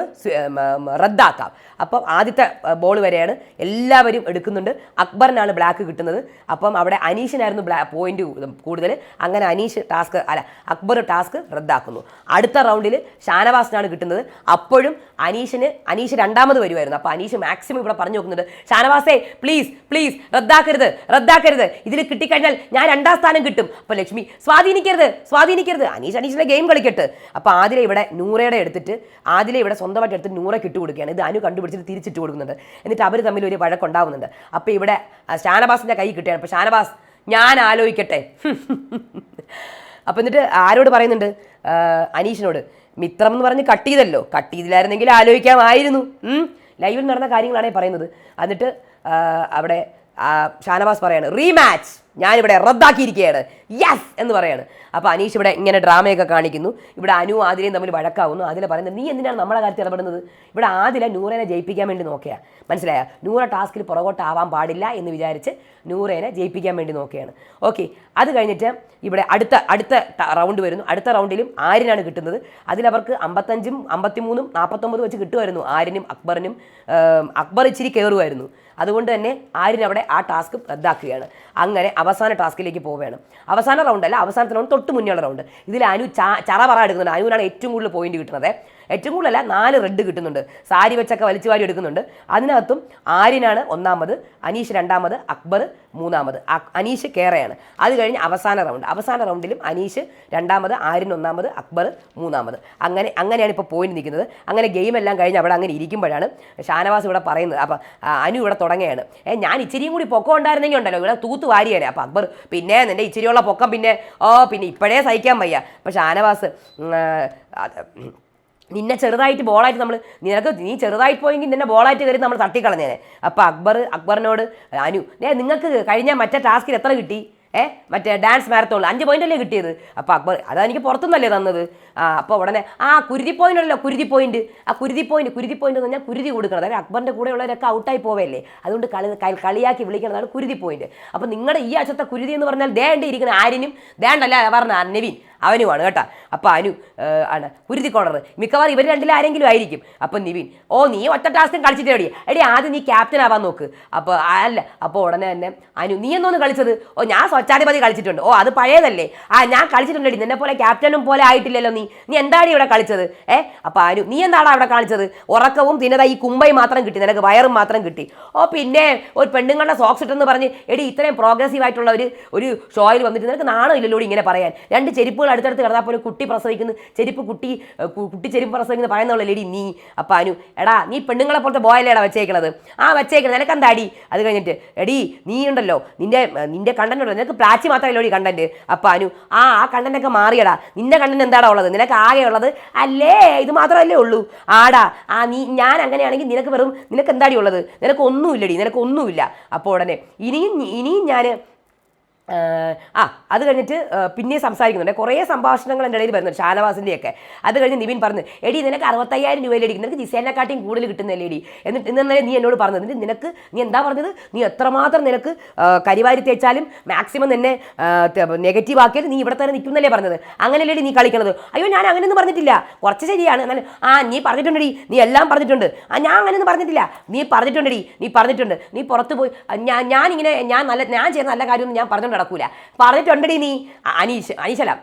റദ്ദാക്കാം. അപ്പം ആദ്യത്തെ ബോൾ വരെയാണ് എല്ലാവരും എടുക്കുന്നുണ്ട്. അക്ബറിനാണ് ബ്ലാക്ക് കിട്ടുന്നത്. അപ്പം അവിടെ അനീഷിനായിരുന്നു ബ്ലാ പോയിന്റ് കൂടുതൽ. അങ്ങനെ അനീഷ് ടാസ്ക് അല്ല അക്ബർ ടാസ്ക് റദ്ദാക്കുന്നു. അടുത്ത റൗണ്ടിൽ ഷാനവാസിനാണ് കിട്ടുന്നത്. അപ്പോഴും അനീഷിന് അനീഷ് രണ്ടാമത് വരുമായിരുന്നു അപ്പോൾ അനീഷ് മാക്സിമം ഇവിടെ പറഞ്ഞു നോക്കുന്നുണ്ട്. ഷാനവാസേ പ്ലീസ് പ്ലീസ് റദ്ദാക്കരുത് റദ്ദാക്കരുത്. ഇതിൽ കിട്ടിക്കഴിഞ്ഞാൽ ഞാൻ രണ്ടാം സ്ഥാനം കിട്ടും. അപ്പോൾ ലക്ഷ്മി സ്വാധീനിക്കരുത് സ്വാധീനിക്കരുത്. അനീഷ് അനീഷിന്റെ ഗെയിം കളിക്കട്ടെ. അപ്പോൾ ആദില ഇവിടെ നൂറയുടെ എടുത്തിട്ട് ആദില ഇവിടെ സ്വന്തമായിട്ട് എടുത്ത് നൂറ കിട്ടു കൊടുക്കുകയാണ്. ഇത് അനു കണ്ടുപിടിച്ചിട്ട് തിരിച്ചിട്ട് കൊടുക്കുന്നുണ്ട് എന്നിട്ട് അവർ തമ്മിൽ ഒരു വഴക്കുണ്ടാവുന്നുണ്ട്. അപ്പോൾ ഇവിടെ ഷാനബാസിന്റെ കൈ കിട്ടുകയാണ്. അപ്പോൾ ഷാനബാസ് ഞാൻ ആലോചിക്കട്ടെ. അപ്പോൾ എന്നിട്ട് ആരോട് പറയുന്നുണ്ട്? അനീഷിനോട്. മിത്രം എന്ന് പറഞ്ഞ് കട്ട് ചെയ്തല്ലോ. കട്ട് ചെയ്തില്ലായിരുന്നെങ്കിൽ ആലോചിക്കാമായിരുന്നു. ലൈവിൽ നടന്ന കാര്യങ്ങളാണ് പറയുന്നത്. എന്നിട്ട് അവിടെ ഷാനവാസ് പറയാണ് റീമാച്ച് ഞാനിവിടെ റദ്ദാക്കിയിരിക്കുകയാണ്. യെസ് എന്ന് പറയാണ്. അപ്പോൾ അനീഷ് ഇവിടെ ഇങ്ങനെ ഡ്രാമയൊക്കെ കാണിക്കുന്നു. ഇവിടെ അനു ആദിലയും തമ്മിൽ വഴക്കാവുന്നു. ആദില പറയുന്നത് നീ എന്തിനാണ് നമ്മളെ കാര്യത്തിൽ ഇടപെടുന്നത്? ഇവിടെ ആദില നൂറേനെ ജയിപ്പിക്കാൻ വേണ്ടി നോക്കുക മനസ്സിലായ? നൂറ ടാസ്കിൽ പുറകോട്ടാവാൻ പാടില്ല എന്ന് വിചാരിച്ച് നൂറേനെ ജയിപ്പിക്കാൻ വേണ്ടി നോക്കുകയാണ് ഓക്കെ അത് കഴിഞ്ഞിട്ട് ഇവിടെ അടുത്ത അടുത്ത റൗണ്ട് വരുന്നു. അടുത്ത റൗണ്ടിലും ആരിനാണ് കിട്ടുന്നത്. അതിലവർക്ക് അമ്പത്തഞ്ചും അമ്പത്തിമൂന്നും നാൽപ്പത്തൊമ്പതും വെച്ച് കിട്ടുമായിരുന്നു. ആരിനും അക്ബറിനും അക്ബർ ഇച്ചിരി കയറുമായിരുന്നു. അതുകൊണ്ട് തന്നെ ആര്യൻ അവിടെ ആ ടാസ്ക് റദ്ദാക്കുകയാണ്. അങ്ങനെ അവസാന ടാസ്കിലേക്ക് പോവുകയാണ്. അവസാന റൗണ്ട് അല്ല അവസാനത്തെ റൗണ്ട് തൊട്ട് മുന്നേയുള്ള റൗണ്ട് ഇതിൽ അനു ചറ പറ എടുക്കുന്നുണ്ട്. അനുവിനാണ് ഏറ്റവും കൂടുതൽ പോയിന്റ് കിട്ടുന്നത്. ഏറ്റവും കൂടുതലല്ല നാല് റെഡ് കിട്ടുന്നുണ്ട്. സാരി വെച്ചൊക്കെ വലിച്ചു വാരി എടുക്കുന്നുണ്ട്. അതിനകത്തും ആര്യനാണ് ഒന്നാമത് അനീഷ് രണ്ടാമത് അക്ബർ മൂന്നാമത്. അനീഷ് കേറയാണ്. അത് കഴിഞ്ഞ് അവസാന റൗണ്ട് അവസാന റൗണ്ടിലും അനീഷ് രണ്ടാമത് ആര്യൻ ഒന്നാമത് അക്ബർ മൂന്നാമത്. അങ്ങനെ അങ്ങനെയാണ് ഇപ്പോൾ പോയിന്റ് നിൽക്കുന്നത്. അങ്ങനെ ഗെയിം എല്ലാം കഴിഞ്ഞ് അവിടെ അങ്ങനെ ഇരിക്കുമ്പോഴാണ് ഷാനവാസ് ഇവിടെ പറയുന്നത്. അപ്പം അനു ഇവിടെ തുടങ്ങുകയാണ്. ഏ ഞാൻ ഇച്ചിരിയും കൂടി പൊക്കം ഉണ്ടായിരുന്നെങ്കിൽ ഉണ്ടല്ലോ. ഇവിടെ തൂത്ത് വാരിയേനെ അപ്പം അക്ബർ പിന്നെ നിന്റെ ഇച്ചിരിയുള്ള പൊക്കം പിന്നെ ഓ പിന്നെ ഇപ്പോഴേ സഹിക്കാൻ വയ്യ. അപ്പം ഷാനവാസ് നിന്നെ ചെറുതായിട്ട് ബോളായിട്ട് നമ്മൾ നിനക്ക് നീ ചെറുതായിട്ട് പോയെങ്കിൽ നിന്നെ ബോളായിട്ട് കയറി നമ്മൾ തട്ടിക്കളഞ്ഞേനെ. അപ്പോൾ അക്ബർ അക്ബറിനോട് അനു നിങ്ങൾക്ക് കഴിഞ്ഞ മറ്റേ ടാസ്കിൽ എത്ര കിട്ടി? ഏ? മറ്റേ ഡാൻസ് മാരത്തോൾ അഞ്ച് പോയിന്റ് അല്ലേ കിട്ടിയത്? അപ്പോൾ അക്ബർ അതാ എനിക്ക് പുറത്തുനിന്നല്ലേ തന്നത്. ആ അപ്പോൾ ഉടനെ ആ കുരുതി പോയിന്റ് ഉണ്ടല്ലോ കുരുതി പോയിന്റ് ആ കുരുതി പോയിന്റ് കുരുതി പോയിന്റ് എന്ന് പറഞ്ഞാൽ കുരുതി കൊടുക്കണം. അതായത് അക്ബറിന്റെ കൂടെയുള്ളവരൊക്കെ ഔട്ടായി പോവല്ലേ? അതുകൊണ്ട് കളി കളി- കളിയാക്കി വിളിക്കണതാണ് കുരുതി പോയിന്റ് അപ്പോൾ നിങ്ങളുടെ ഈ ആഴ്ചത്തെ കുരുതി എന്ന് പറഞ്ഞാൽ ദേണ്ട ഇരിക്കുന്ന ആരിനും ദേണ്ടല്ല പറഞ്ഞ നവീൻ അവനുമാണ് കേട്ടോ. അപ്പോൾ അനു ആണ് കുരുതി കോണർ മിക്കവാറും ഇവർ രണ്ടിൽ ആരെങ്കിലും ആയിരിക്കും. അപ്പം നിവിൻ ഓ നീ ഒറ്റ ടാസ്കും കളിച്ചിട്ട് എടി. എടി ആദ്യം നീ ക്യാപ്റ്റൻ ആവാൻ നോക്ക്. അപ്പോൾ അല്ല അപ്പോൾ ഉടനെ തന്നെ അനു നീ എന്നൊന്ന് കളിച്ചത്? ഓ ഞാൻ സ്വച്ഛാധിപതി കളിച്ചിട്ടുണ്ട്. ഓ അത് പഴയതല്ലേ? ആ ഞാൻ കളിച്ചിട്ടുണ്ടെടി. നിന്നെ പോലെ ക്യാപ്റ്റനും പോലെ ആയിട്ടില്ലല്ലോ നീ. നീ എന്താണ് ഇവിടെ കളിച്ചത്? ഏ? അപ്പോൾ ആരും നീ എന്താണ് അവിടെ കാണിച്ചത്? ഉറക്കവും തിന്നത ഈ കുമ്പൈ മാത്രം കിട്ടി. നിനക്ക് വയറും മാത്രം കിട്ടി. ഓ പിന്നെ ഒരു പെണ്ണുങ്ങളുടെ സോക്സ് ഇട്ടെന്ന് പറഞ്ഞ് എടി ഇത്രയും പ്രോഗ്രസീവ് ആയിട്ടുള്ള ഒരു ഒരു ഷോയിൽ വന്നിട്ട് നിനക്ക് നാണോ ഇല്ലല്ലോ ഇങ്ങനെ പറയാൻ? രണ്ട് ചെരുപ്പുകൾ അടുത്തടുത്ത് കിടന്നാൽ പോലും കുട്ടി പ്രസവിക്കുന്നു. ചെരുപ്പ് കുട്ടി കുട്ടി ചെരുപ്പ് പ്രസവിക്കുന്നു. പറയുന്നുള്ള ലേഡി നീ അപ്പം അനു എടാ നീ പെണ്ണുങ്ങളെ പോലത്തെ ബോയല്ലേടാ വെച്ചേക്കണത്? ആ വെച്ചേക്കണത്. നിനക്ക് എന്താ അടി അത് കഴിഞ്ഞിട്ട് എടി നീ ഉണ്ടല്ലോ നിന്റെ നിന്റെ കണ്ടന്റ് ഉണ്ടല്ലോ. നിനക്ക് പ്ലാച്ചി മാത്രമല്ലോ ഈ കണ്ടന്റ് അപ്പം അനു ആ ആ കണ്ടന്റ് ഒക്കെ മാറിയടാ. നിന്റെ കണ്ടന്റ് എന്താടാ ഉള്ളത്? നിനക്ക് ആകെ ഉള്ളത് അല്ലേ? ഇത് മാത്രമല്ലേ ഉള്ളൂ. ആടാ ആ നീ ഞാൻ അങ്ങനെയാണെങ്കിൽ നിനക്ക് വെറും നിനക്ക് എന്താടി ഉള്ളത്? നിനക്ക് ഒന്നുമില്ലടി നിനക്ക് ഒന്നുമില്ല. അപ്പോൾ ഉടനെ ഇനിയും ഇനിയും ഞാൻ ആ അത് കഴിഞ്ഞിട്ട് പിന്നെ സംസാരിക്കുന്നുണ്ട്. കുറേ സംഭാഷണങ്ങൾ എന്റെ ഇടയിൽ വരുന്നുണ്ട് ഷാനവാസിന്റെയൊക്കെ. അത് കഴിഞ്ഞ് നിവിൻ പറഞ്ഞു എടി നിനക്ക് അറുപത്തയ്യായിരം രൂപയിൽ അടിക്കും? നിനക്ക് ജിസേനെക്കാട്ടിയും കൂടുതൽ കിട്ടുന്നല്ലേ എടി എന്നിട്ട് ഇന്നലെ നീ എന്നോട് പറഞ്ഞത് നിനക്ക് നീ എന്താ പറഞ്ഞത്? നീ എത്രമാത്രം നിനക്ക് കരിവാരി തേച്ചാലും മാക്സിമം നിന്നെ നെഗറ്റീവ് ആക്കിയാലും നീ ഇവിടെ തന്നെ നിൽക്കുന്നല്ലേ പറഞ്ഞത്? അങ്ങനെയല്ലേ നീ കളിക്കണത്. അയ്യോ ഞാൻ അങ്ങനെയൊന്നും പറഞ്ഞിട്ടില്ല. കുറച്ച് ശരിയാണ്. എന്നാലും ആ നീ പറഞ്ഞിട്ടുണ്ടെടി. നീ എല്ലാം പറഞ്ഞിട്ടുണ്ട്. ആ ഞാൻ അങ്ങനെയൊന്നും പറഞ്ഞിട്ടില്ല. നീ പറഞ്ഞിട്ടുണ്ടെടി. നീ പറഞ്ഞിട്ടുണ്ട്. നീ പുറത്ത് പോയി ഞാൻ ഞാനിങ്ങനെ ഞാൻ നല്ല ഞാൻ ചെയ്യുന്ന നല്ല കാര്യമൊന്നും ഞാൻ പറഞ്ഞുകൊണ്ട് നടക്കൂല. പറഞ്ഞിട്ടുണ്ടടി നീ അനീഷ് അനീഷല്ല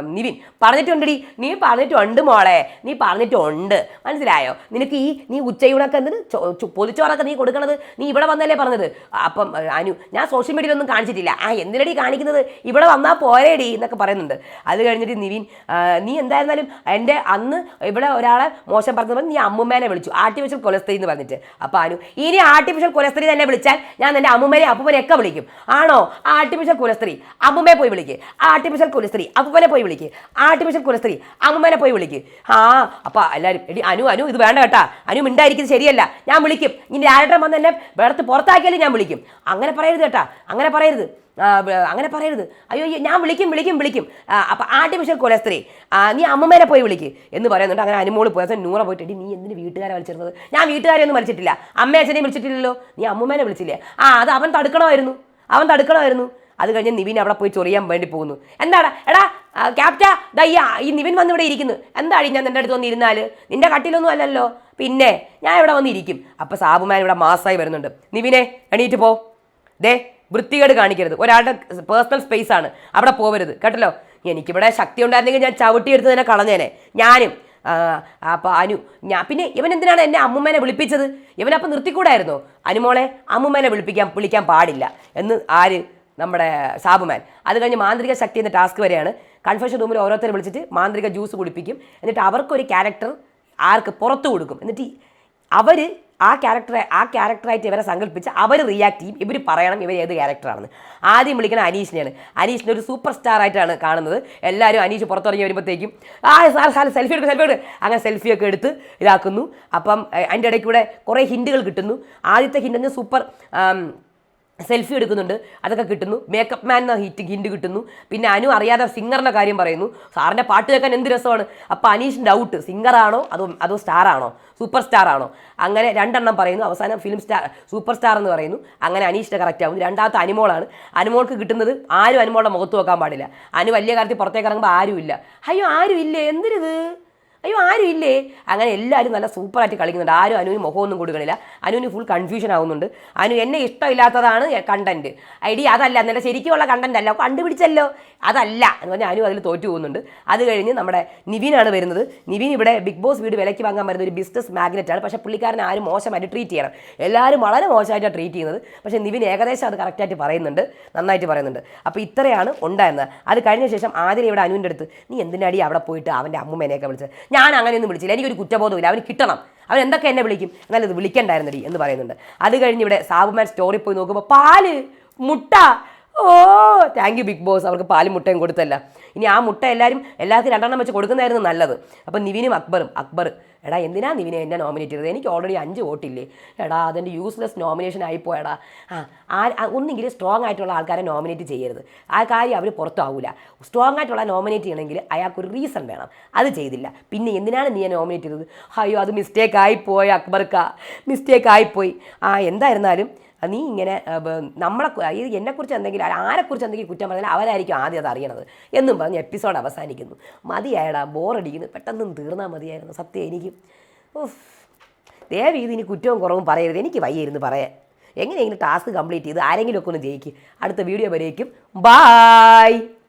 നിവിൻ പറഞ്ഞിട്ടുണ്ടടി നീ പറഞ്ഞിട്ടുണ്ട് മോളെ നീ പറഞ്ഞിട്ടുണ്ട്. മനസ്സിലായോ? നിനക്ക് ഈ നീ ഉച്ചയൂണൊക്കെ ചോ- പൊതിച്ചോറൊക്കെ നീ കൊടുക്കണത്? നീ ഇവിടെ വന്നല്ലേ പറഞ്ഞത്? അപ്പം അനു ഞാൻ സോഷ്യൽ മീഡിയയിലൊന്നും കാണിച്ചിട്ടില്ല. ആ എന്തിനടി കാണിക്കുന്നത്? ഇവിടെ വന്നാൽ പോരേടി എന്നൊക്കെ പറയുന്നുണ്ട്. അത് കഴിഞ്ഞിട്ട് നിവിൻ നീ എന്തായിരുന്നാലും എന്റെ അന്ന് ഇവിടെ ഒരാളെ മോശം പറഞ്ഞപ്പോൾ നീ അമ്മുമ്മേനെ വിളിച്ചു. ആർട്ടിഫിഷ്യൽ കൊലസ്ത്രീ എന്ന് പറഞ്ഞിട്ട്. അപ്പോൾ അനു ഇനി ആർട്ടിഫിഷ്യൽ കൊലസ്ത്രീ തന്നെ വിളിച്ചാൽ ഞാൻ എന്റെ അമ്മുമ്മനെ ഒക്കെ വിളിക്കും. ആണോ? ആർട്ടിഫിഷ്യൽ കുലസ്ത്രീ അമ്മുമ്മയെ പോയി വിളിക്ക്. ആർട്ടിഫിഷ്യൽ കുലസ്ത്രീ അമ്മുമ്മനെ പോയി വിളിക്ക്. ആർട്ടിഫിഷ്യൽ കുലസ്ത്രീ അമ്മുമ്മനെ പോയി വിളിക്ക്. ആ അപ്പോൾ എല്ലാവരും എടി അനു അനു ഇത് വേണ്ട കേട്ടാ. അനു മിണ്ടായിരിക്കുന്നത് ശരിയല്ല. ഞാൻ വിളിക്കും. ഇനി ഡയറക്ടർ വന്ന് എന്നെ വേർത്ത് പുറത്താക്കിയാലും ഞാൻ വിളിക്കും. അങ്ങനെ പറയരുത് കേട്ടാ. അങ്ങനെ പറയരുത്. അങ്ങനെ പറയരുത്. അയ്യോ ഞാൻ വിളിക്കും വിളിക്കും വിളിക്കും. അപ്പൊ ആർട്ടിഫിഷ്യൽ കൊലസ്ത്രീ നീ അമ്മമ്മേനെ പോയി വിളിക്ക് എന്ന് പറയുന്നുണ്ട്. അങ്ങനെ അനുമോൾ പോയ നൂറ പോയിട്ട് "എടി, നീ എന്തിന് വീട്ടുകാരെ വിളിച്ചിരുന്നത് ഞാൻ വീട്ടുകാരെ ഒന്നും വിളിച്ചിട്ടില്ല അമ്മ അച്ഛനെയും വിളിച്ചിട്ടില്ലല്ലോ. നീ അമ്മമ്മേനെ വിളിച്ചില്ലേ? ആ അത് അവൻ തടുക്കണമായിരുന്നു. അവൻ തടുക്കണമായിരുന്നു. അത് കഴിഞ്ഞ് നിവിൻ അവിടെ പോയി ചൊറിയാൻ വേണ്ടി പോകുന്നു. എന്താടാ എടാ ക്യാപ്റ്റാ ദയ്യ ഈ നിവിൻ വന്ന് ഇവിടെ ഇരിക്കുന്നു. എന്താടി ഞാൻ നിന്റെ അടുത്ത് വന്നിരുന്നാൽ നിന്റെ കട്ടിലൊന്നും അല്ലല്ലോ. പിന്നെ ഞാൻ ഇവിടെ വന്നിരിക്കും. അപ്പോൾ സാബുമാൻ ഇവിടെ മാസമായി വരുന്നുണ്ട്. നിവിനെ എണീറ്റ് പോ. ദേ വൃത്തികേട് കാണിക്കരുത്. ഒരാളുടെ പേഴ്സണൽ സ്പേസ് ആണ്. അവിടെ പോവരുത്. കേട്ടല്ലോ? എനിക്കിവിടെ ശക്തി ഉണ്ടായിരുന്നെങ്കിൽ ഞാൻ ചവിട്ടിയെടുത്ത് തന്നെ കളഞ്ഞേനെ. ഞാനും അപ്പോൾ അനു ഞാൻ പിന്നെ ഇവൻ എന്തിനാണ് എന്നെ അമ്മുമ്മേനെ വിളിപ്പിച്ചത്? ഇവനപ്പം നിർത്തിക്കൂടായിരുന്നോ? അനുമോളെ അമ്മുമ്മേനെ വിളിപ്പിക്കാൻ വിളിക്കാൻ പാടില്ല. എന്ന് ആര് നമ്മുടെ സാബുമാൻ. അത് കഴിഞ്ഞ് മാന്ത്രിക ശക്തി എന്ന ടാസ്ക് വരെയാണ്. കൺഫ്യൂഷൻ റൂമിൽ ഓരോരുത്തരെ വിളിച്ചിട്ട് മാന്ത്രിക ജ്യൂസ് കുടിപ്പിക്കും. എന്നിട്ട് അവർക്കൊരു ക്യാരക്ടർ ആർക്ക് പുറത്തു കൊടുക്കും. എന്നിട്ട് അവർ ആ ക്യാരക്ടറെ ആ ക്യാരക്ടറായിട്ട് ഇവരെ സങ്കല്പിച്ച് അവർ റിയാക്ട് ചെയ്യും. ഇവർ പറയണം ഇവർ ഏത് ക്യാരക്ടറാണെന്ന് ആദ്യം വിളിക്കുന്ന അനീഷിനെയാണ്. അനീഷിനെ ഒരു സൂപ്പർ സ്റ്റാർ ആയിട്ടാണ് കാണുന്നത്. എല്ലാവരും അനീഷ് പുറത്തിറങ്ങി വരുമ്പോഴത്തേക്കും ആ സാർ സാർ സെൽഫി എടുക്കും സെൽഫി എടുക്കും. അങ്ങനെ സെൽഫിയൊക്കെ എടുത്ത് ഇതാക്കുന്നു. അപ്പം അതിന്റെ ഇടയ്ക്കൂടെ കുറേ ഹിൻഡുകൾ കിട്ടുന്നു. ആദ്യത്തെ ഹിൻഡെന്ന് സൂപ്പർ സെൽഫി എടുക്കുന്നുണ്ട്. അതൊക്കെ കിട്ടുന്നു. മേക്കപ്പ് മാൻ എന്ന ഹിറ്റ് ഹിൻഡ് കിട്ടുന്നു. പിന്നെ അനു അറിയാതെ സിംഗറിന്റെ കാര്യം പറയുന്നു. സാറിന്റെ പാട്ട് കേൾക്കാൻ എന്ത് രസമാണ്? അപ്പോൾ അനീഷ് ഡൗട്ട് സിംഗറാണോ അതോ അതോ സ്റ്റാറാണോ സൂപ്പർ സ്റ്റാർ ആണോ? അങ്ങനെ രണ്ടെണ്ണം പറയുന്നു. അവസാനം ഫിലിം സ്റ്റാർ സൂപ്പർ സ്റ്റാർ എന്ന് പറയുന്നു. അങ്ങനെ അനീഷിന്റെ കറക്റ്റ് ആവുന്നു. രണ്ടാമത്തെ അനുമോളാണ്. അനുമോൾക്ക് കിട്ടുന്നത് ആരും അനുമോളുടെ മുഖത്ത് നോക്കാൻ പാടില്ല. അനു വലിയ കാര്യത്തിൽ പുറത്തേക്ക് ഇറങ്ങുമ്പോൾ ആരുമില്ല. അയ്യോ ആരും ഇല്ല എന്തിനിത്? അയ്യോ ആരും ഇല്ലേ? അങ്ങനെ എല്ലാവരും നല്ല സൂപ്പറായിട്ട് കളിക്കുന്നുണ്ട്. ആരും അനുവിന് മുഖമൊന്നും കൊടുക്കണില്ല. അനുവിന് ഫുൾ കൺഫ്യൂഷൻ ആവുന്നുണ്ട്. അനു എന്നെ ഇഷ്ടമില്ലാത്തതാണ് കണ്ടന്റ് ഐഡി അതല്ല. എന്നല്ല ശരിക്കുമുള്ള കണ്ടന്റ് അല്ല. കണ്ടുപിടിച്ചല്ലോ. അതല്ല എന്ന് പറഞ്ഞാൽ അനു അതിൽ തോറ്റു പോകുന്നുണ്ട്. അത് കഴിഞ്ഞ് നമ്മുടെ നിവിനാണ് വരുന്നത്. നിവിൻ ഇവിടെ ബിഗ് ബോസ് വീട് വിലയ്ക്ക് വാങ്ങാൻ വരുന്ന ഒരു ബിസിനസ് മാഗ്നറ്റ് ആണ്. പക്ഷേ പുള്ളിക്കാരൻ ആരും മോശമായിട്ട് ട്രീറ്റ് ചെയ്യണം. എല്ലാവരും വളരെ മോശമായിട്ടാണ് ട്രീറ്റ് ചെയ്യുന്നത്. പക്ഷേ നിവിൻ ഏകദേശം അത് കറക്റ്റായിട്ട് പറയുന്നുണ്ട്. നന്നായിട്ട് പറയുന്നുണ്ട്. അപ്പോൾ ഇത്രയാണ് ഉണ്ടായിരുന്നത്. അത് കഴിഞ്ഞ ശേഷം ആദ്യം ഇവിടെ അനുവിന്റെ അടുത്ത് നീ എന്തിനാടി അവിടെ പോയിട്ട് അവന്റെ അമ്മൂമ്മേനെയൊക്കെ വിളിച്ചത്? ഞാൻ അങ്ങനെയൊന്നും വിളിച്ചില്ല. എനിക്കൊരു കുറ്റബോധമില്ല. അവന് കിട്ടണം. അവൻ എന്തൊക്കെ എന്നെ വിളിക്കും? എന്നാലും ഇത് വിളിക്കണ്ടായിരുന്നടി എന്ന് പറയുന്നുണ്ട്. അത് കഴിഞ്ഞ് ഇവിടെ സാബുമാൻ സ്റ്റോറി പോയി നോക്കുമ്പോൾ പാൽ മുട്ട. ഓ താങ്ക് യു ബിഗ് ബോസ് അവർക്ക് പാലും മുട്ടയും കൊടുത്തല്ല. ഇനി ആ മുട്ട എല്ലാവരും എല്ലാവർക്കും രണ്ടെണ്ണം വെച്ച് കൊടുക്കുന്നതായിരുന്നു നല്ലത്. അപ്പം നിവിനും അക്ബറും അക്ബർ എടാ എന്തിനാ നിവിനെ എന്നെ നോമിനേറ്റ് ചെയ്തത്? എനിക്ക് ഓൾറെഡി അഞ്ച് വോട്ടില്ലേ. എടാ അതെന്റെ യൂസ്ലെസ് നോമിനേഷൻ ആയിപ്പോയടാ ആ ഒന്നെങ്കിലും സ്ട്രോങ് ആയിട്ടുള്ള ആൾക്കാരെ നോമിനേറ്റ് ചെയ്യരുത്. ആ കാര്യം അവർ പുറത്താവൂല. സ്ട്രോങ് ആയിട്ടുള്ള നോമിനേറ്റ് ചെയ്യണമെങ്കിൽ അയാൾക്കൊരു റീസൺ വേണം. അത് ചെയ്തില്ല. പിന്നെ എന്തിനാണ് നീ നോമിനേറ്റ് ചെയ്തത്? അയ്യോ അത് മിസ്റ്റേക്ക് ആയിപ്പോയി അക്ബർക്ക. മിസ്റ്റേക്ക് ആയിപ്പോയി ആ എന്തായിരുന്നാലും നീ ഇങ്ങനെ നമ്മളെ എന്നെക്കുറിച്ച് എന്തെങ്കിലും ആരെക്കുറിച്ച് എന്തെങ്കിലും കുറ്റം പറഞ്ഞാൽ അവരായിരിക്കും ആദ്യം അത് അറിയണത്. എന്നും പറഞ്ഞ് എപ്പിസോഡ് അവസാനിക്കുന്നു. മതിയായടാ ബോറടിക്കുന്നു. പെട്ടെന്നും തീർന്നാൽ മതിയായിരുന്നു സത്യം എനിക്ക്. ഉഫ്. ദയവ് ഇതിന് കുറ്റവും കുറവും പറയരുത്. എനിക്ക് വയ്യായിരുന്നു പറയാൻ. എങ്ങനെയെങ്കിലും ടാസ്ക് കംപ്ലീറ്റ് ചെയ്ത് ആരെങ്കിലും ഒക്കെ ഒന്ന് ജയിക്കും. അടുത്ത വീഡിയോ വരേക്കും. ബായ്